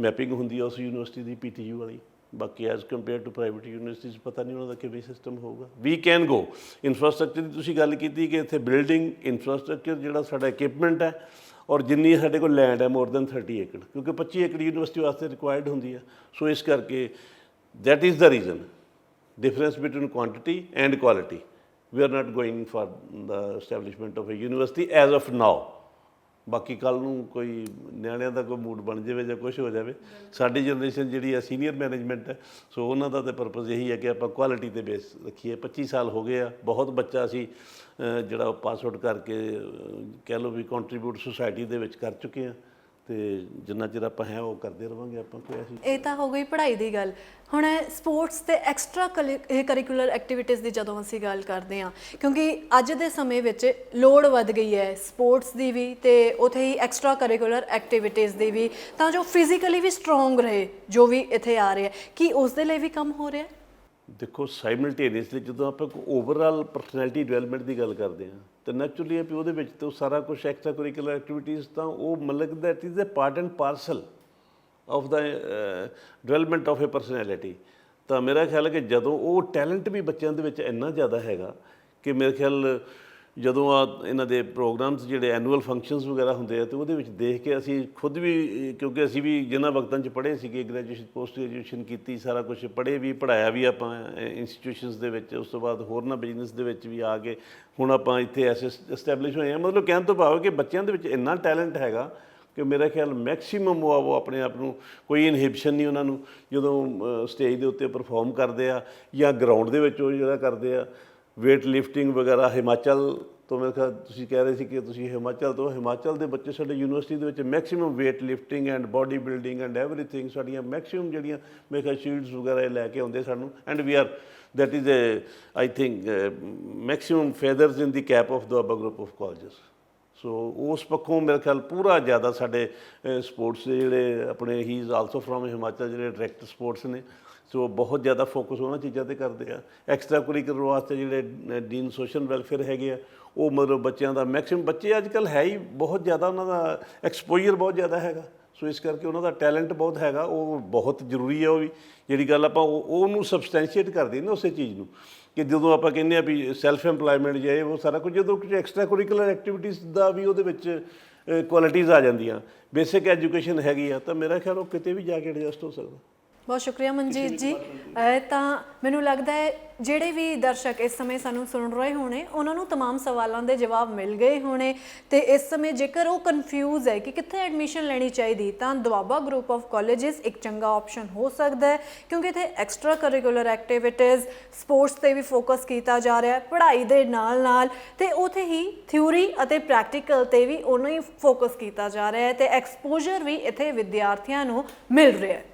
[SPEAKER 2] ਮੈਪਿੰਗ ਹੁੰਦੀ ਹੈ ਉਸ ਯੂਨੀਵਰਸਿਟੀ ਦੀ ਪੀਟੀਯੂ ਵਾਲੀ। ਬਾਕੀ as compare to private universities ਪਤਾ ਨਹੀਂ ਉਹਨਾਂ ਦਾ ਕਿਵੇਂ ਸਿਸਟਮ ਹੋਊਗਾ। ਵੀ ਕੈਨ ਗੋ ਇਨਫਰਾਸਟ੍ਰਕਚਰ ਦੀ ਤੁਸੀਂ ਗੱਲ ਕੀਤੀ ਕਿ ਇੱਥੇ ਬਿਲਡਿੰਗ ਇਨਫਰਾਸਟ੍ਰਕਚਰ ਜਿਹੜਾ ਸਾਡਾ ਇਕਵਿਪਮੈਂਟ ਹੈ, ਔਰ ਜਿੰਨੀ ਸਾਡੇ ਕੋਲ ਲੈਂਡ ਹੈ ਮੋਰ ਦੈਨ 30 ਏਕੜ ਕਿਉਂਕਿ 25 ਏਕੜ ਯੂਨੀਵਰਸਿਟੀ ਵਾਸਤੇ ਰਿਕੁਆਇਰਡ ਹੁੰਦੀ ਹੈ। ਸੋ ਇਸ ਕਰਕੇ that is the reason. Difference between quantity and quality. We are not going for the establishment of a university as of now. ਬਾਕੀ ਕੱਲ ਨੂੰ ਕੋਈ ਨਿਆਣਿਆਂ ਦਾ ਕੋਈ ਮੂਡ ਬਣ ਜਾਵੇ ਜਾਂ ਕੁਝ ਹੋ ਜਾਵੇ। ਸਾਡੀ ਜਨਰੇਸ਼ਨ ਜਿਹੜੀ ਹੈ ਸੀਨੀਅਰ ਮੈਨੇਜਮੈਂਟ ਹੈ ਸੋ ਉਹਨਾਂ ਦਾ ਤੇ ਪਰਪਸ ਇਹੀ ਹੈ ਕਿ ਆਪਾਂ ਕੁਆਲਿਟੀ ਤੇ ਬੇਸ ਰੱਖੀਏ। 25 ਸਾਲ ਹੋ ਗਏ ਆ ਬਹੁਤ ਬੱਚਾ ਅਸੀਂ ਅਹ, ਜਿਹੜਾ ਪਾਸ ਆਊਟ ਕਰਕੇ ਕਹਿ ਲਓ ਵੀ ਕੰਟਰੀਬਿਊਟ ਸੁਸਾਇਟੀ ਦੇ ਵਿੱਚ ਕਰ ਚੁੱਕੇ ਆ। ਤੇ ਜਿੰਨਾ ਚਿਰ ਆਪਾਂ ਹੈ ਉਹ ਕਰਦੇ ਰਵਾਂਗੇ ਆਪਾਂ ਕੋਈ ਐਸੀ
[SPEAKER 1] ਇਹ ਤਾਂ ਹੋ ਗਈ ਪੜ੍ਹਾਈ ਦੀ ਗੱਲ। ਹੁਣ ਸਪੋਰਟਸ ਤੇ ਐਕਸਟਰਾ ਕਰਿਕੂਲਰ ਐਕਟੀਵਿਟੀਜ਼ ਦੀ ਜਦੋਂ ਅਸੀਂ ਗੱਲ ਕਰਦੇ ਹਾਂ ਕਿਉਂਕਿ ਅੱਜ ਦੇ ਸਮੇਂ ਵਿੱਚ ਲੋੜ ਵੱਧ ਗਈ ਹੈ ਸਪੋਰਟਸ ਦੀ ਵੀ ਤੇ ਉਥੇ ਹੀ ਐਕਸਟਰਾ ਕਰਿਕੂਲਰ ਐਕਟੀਵਿਟੀਜ਼ ਦੀ ਵੀ ਤਾਂ ਜੋ ਫਿਜ਼ੀਕਲੀ ਵੀ ਸਟਰੋਂਗ ਰਹੇ ਜੋ ਵੀ ਇੱਥੇ ਆ ਰਹੇ। ਕੀ ਉਸ ਦੇ ਲਈ ਵੀ ਕੰਮ ਹੋ ਰਿਹਾ?
[SPEAKER 2] ਦੇਖੋ ਸਾਈਮਲਟੇਨੀਅਸਲੀ ਜਦੋਂ ਆਪਾਂ ਓਵਰਆਲ ਪਰਸਨੈਲਿਟੀ ਡਿਵੈਲਪਮੈਂਟ ਦੀ ਗੱਲ ਕਰਦੇ ਹਾਂ ਤਾਂ ਨੈਚੁਰਲੀ ਆਪੀ ਉਹਦੇ ਵਿੱਚ ਤਾਂ ਸਾਰਾ ਕੁਝ ਐਕਸਟਰਾ ਕਰਿਕੂਲਰ ਐਕਟੀਵਿਟੀਜ਼ ਤਾਂ ਉਹ ਮਤਲਬ that is a part and parcel of the development of a personality ਤਾਂ ਮੇਰਾ ਖਿਆਲ ਹੈ ਕਿ ਜਦੋਂ ਉਹ ਟੈਲੈਂਟ ਵੀ ਬੱਚਿਆਂ ਦੇ ਵਿੱਚ ਇੰਨਾ ਜ਼ਿਆਦਾ ਹੈਗਾ ਕਿ ਮੇਰੇ ਖਿਆਲ ਜਦੋਂ ਆ ਇਹਨਾਂ ਦੇ ਪ੍ਰੋਗਰਾਮਸ ਜਿਹੜੇ ਐਨੂਅਲ ਫੰਕਸ਼ਨਸ ਵਗੈਰਾ ਹੁੰਦੇ ਆ, ਤੇ ਉਹਦੇ ਵਿੱਚ ਦੇਖ ਕੇ ਅਸੀਂ ਖੁਦ ਵੀ, ਕਿਉਂਕਿ ਅਸੀਂ ਵੀ ਜਿਨ੍ਹਾਂ ਵਕਤਾਂ 'ਚ ਪੜ੍ਹੇ ਸੀਗੇ ਗ੍ਰੈਜੂਏਸ਼ਨ ਪੋਸਟ ਗ੍ਰੈਜੂਏਸ਼ਨ ਕੀਤੀ, ਸਾਰਾ ਕੁਝ ਪੜ੍ਹੇ ਵੀ ਪੜਾਇਆ ਵੀ ਆਪਾਂ ਇੰਸਟੀਟਿਊਸ਼ਨਸ ਦੇ ਵਿੱਚ, ਉਸ ਤੋਂ ਬਾਅਦ ਹੋਰਨਾਂ ਬਿਜ਼ਨਸ ਦੇ ਵਿੱਚ ਵੀ ਆ ਕੇ ਹੁਣ ਆਪਾਂ ਇੱਥੇ ਐਸੇ ਐਸਟੈਬਲਿਸ਼ ਹੋਏ ਆ। ਮਤਲਬ ਕਹਿਣ ਤੋਂ ਭਾਵ ਕਿ ਬੱਚਿਆਂ ਦੇ ਵਿੱਚ ਇੰਨਾ ਟੈਲੈਂਟ ਹੈਗਾ ਕਿ ਮੇਰਾ ਖਿਆਲ ਮੈਕਸਿਮਮ ਉਹ ਉਹ ਆਪਣੇ ਆਪ ਨੂੰ ਕੋਈ ਇਨਹਿਬਿਸ਼ਨ ਨਹੀਂ ਉਹਨਾਂ ਨੂੰ, ਜਦੋਂ ਸਟੇਜ ਦੇ ਉੱਤੇ ਪਰਫਾਰਮ ਕਰਦੇ ਆ ਜਾਂ ਗਰਾਊਂਡ ਦੇ ਵਿੱਚ ਉਹ ਜਿਹੜਾ ਕਰਦੇ ਆ weight lifting ਵਗੈਰਾ ਹਿਮਾਚਲ ਤੋਂ ਮੇਰੇ ਖਿਆਲ ਤੁਸੀਂ ਕਹਿ ਰਹੇ ਸੀ ਕਿ ਤੁਸੀਂ ਹਿਮਾਚਲ ਤੋਂ ਹਿਮਾਚਲ ਦੇ ਬੱਚੇ ਸਾਡੇ ਯੂਨੀਵਰਸਿਟੀ ਦੇ ਵਿੱਚ maximum weight lifting and body building and everything ਸਾਡੀਆਂ ਮੈਕਸਿਮਮ ਜਿਹੜੀਆਂ ਮੇਰੇ ਖਿਆਲ ਸ਼ੀਲਡਸ ਵਗੈਰਾ ਇਹ ਲੈ ਕੇ ਆਉਂਦੇ ਸਾਨੂੰ and we are that is a i think uh, maximum feathers in the cap of the abba group of colleges. So ਉਸ ਪੱਖੋਂ ਮੇਰੇ ਖਿਆਲ ਪੂਰਾ ਜ਼ਿਆਦਾ ਸਾਡੇ ਸਪੋਰਟਸ ਦੇ ਜਿਹੜੇ ਆਪਣੇ ਹੀ ਇਜ਼ ਆਲਸੋ ਫਰੋਮ ਹਿਮਾਚਲ ਜਿਹੜੇ ਡਾਇਰੈਕਟ ਸਪੋਰਟਸ ਨੇ ਸੋ ਬਹੁਤ ਜ਼ਿਆਦਾ ਫੋਕਸ ਉਹਨਾਂ ਚੀਜ਼ਾਂ ਤੇ ਕਰਦੇ ਆ। ਐਕਸਟਰਾ ਕੁਰਿਕੂਲਰ ਵਾਸਤੇ ਜਿਹੜੇ ਡੀਨ ਸੋਸ਼ਲ ਵੈਲਫੇਅਰ ਹੈਗੇ ਆ, ਉਹ ਮਤਲਬ ਬੱਚਿਆਂ ਦਾ ਮੈਕਸਿਮਮ ਬੱਚੇ ਅੱਜ ਕੱਲ ਹੈ ਹੀ ਬਹੁਤ ਜ਼ਿਆਦਾ, ਉਹਨਾਂ ਦਾ ਐਕਸਪੋਜ਼ਰ ਬਹੁਤ ਜ਼ਿਆਦਾ ਹੈਗਾ। ਸੋ ਇਸ ਕਰਕੇ ਉਹਨਾਂ ਦਾ ਟੈਲੈਂਟ ਬਹੁਤ ਹੈਗਾ, ਉਹ ਬਹੁਤ ਜ਼ਰੂਰੀ ਹੈ ਉਹ ਵੀ। ਜਿਹੜੀ ਗੱਲ ਆਪਾਂ ਉਹ, ਉਹਨੂੰ ਸਬਸਟੈਂਸ਼ੀਏਟ ਕਰਦੇ ਨੇ ਉਸੇ ਚੀਜ਼ ਨੂੰ। ਕਿ ਜਦੋਂ ਆਪਾਂ ਕਹਿੰਦੇ ਆ ਵੀ ਸੈਲਫ ਏਮਪਲੋਇਮੈਂਟ ਜੇ ਉਹ ਸਾਰਾ ਕੁਝ, ਜਦੋਂ ਕੁਝ ਐਕਸਟਰਾ ਕੁਰਿਕੂਲਰ ਐਕਟੀਵਿਟੀਜ਼ ਦਾ ਵੀ ਉਹਦੇ ਵਿੱਚ ਕੁਆਲਿਟੀਜ਼ ਆ ਜਾਂਦੀਆਂ। ਬੇਸਿਕ ਐਜੂਕੇਸ਼ਨ ਹੈਗੀ ਆ, ਤਾਂ ਮੇਰਾ ਖਿਆਲ ਉਹ ਕਿਤੇ ਵੀ ਜਾ ਕੇ ਐਡਜਸਟ ਹੋ ਸਕਦਾ।
[SPEAKER 1] ਬਹੁਤ ਸ਼ੁਕਰੀਆ ਮਨਜੀਤ ਜੀ ਅਹ ਤਾਂ ਮੈਨੂੰ ਲੱਗਦਾ ਹੈ ਜਿਹੜੇ ਵੀ ਦਰਸ਼ਕ ਇਸ ਸਮੇਂ ਸਾਨੂੰ ਸੁਣ ਰਹੇ ਹੋਣੇ ਉਹਨਾਂ ਨੂੰ तमाम ਸਵਾਲਾਂ ਦੇ ਜਵਾਬ ਮਿਲ ਗਏ ਹੋਣੇ ਤੇ ਇਸ ਸਮੇਂ ਜੇਕਰ ਉਹ ਕਨਫਿਊਜ਼ ਹੈ ਕਿ ਕਿੱਥੇ ਐਡਮਿਸ਼ਨ ਲੈਣੀ ਚਾਹੀਦੀ ਤਾਂ ਦੁਆਬਾ ਗਰੁੱਪ ਆਫ ਕਾਲਜਸ ਇੱਕ ਚੰਗਾ ਆਪਸ਼ਨ ਹੋ ਸਕਦਾ ਹੈ ਕਿਉਂਕਿ ਇੱਥੇ ਐਕਸਟਰਾ ਕਰਿਕੂਲਰ ਐਕਟੀਵਿਟੀਜ਼ ਸਪੋਰਟਸ ਤੇ ਵੀ ਫੋਕਸ ਕੀਤਾ ਜਾ ਰਿਹਾ ਹੈ ਪੜ੍ਹਾਈ ਦੇ ਨਾਲ ਨਾਲ ਤੇ ਉਥੇ ਹੀ ਥਿਊਰੀ ਅਤੇ ਪ੍ਰੈਕਟੀਕਲ ਤੇ ਵੀ ਉਹਨਾਂ ਹੀ ਫੋਕਸ ਕੀਤਾ ਜਾ ਰਿਹਾ ਹੈ ਤੇ ਐਕਸਪੋਜ਼ਰ ਵੀ ਇੱਥੇ ਵਿਦਿਆਰਥੀਆਂ ਨੂੰ ਮਿਲ ਰਿਹਾ ਹੈ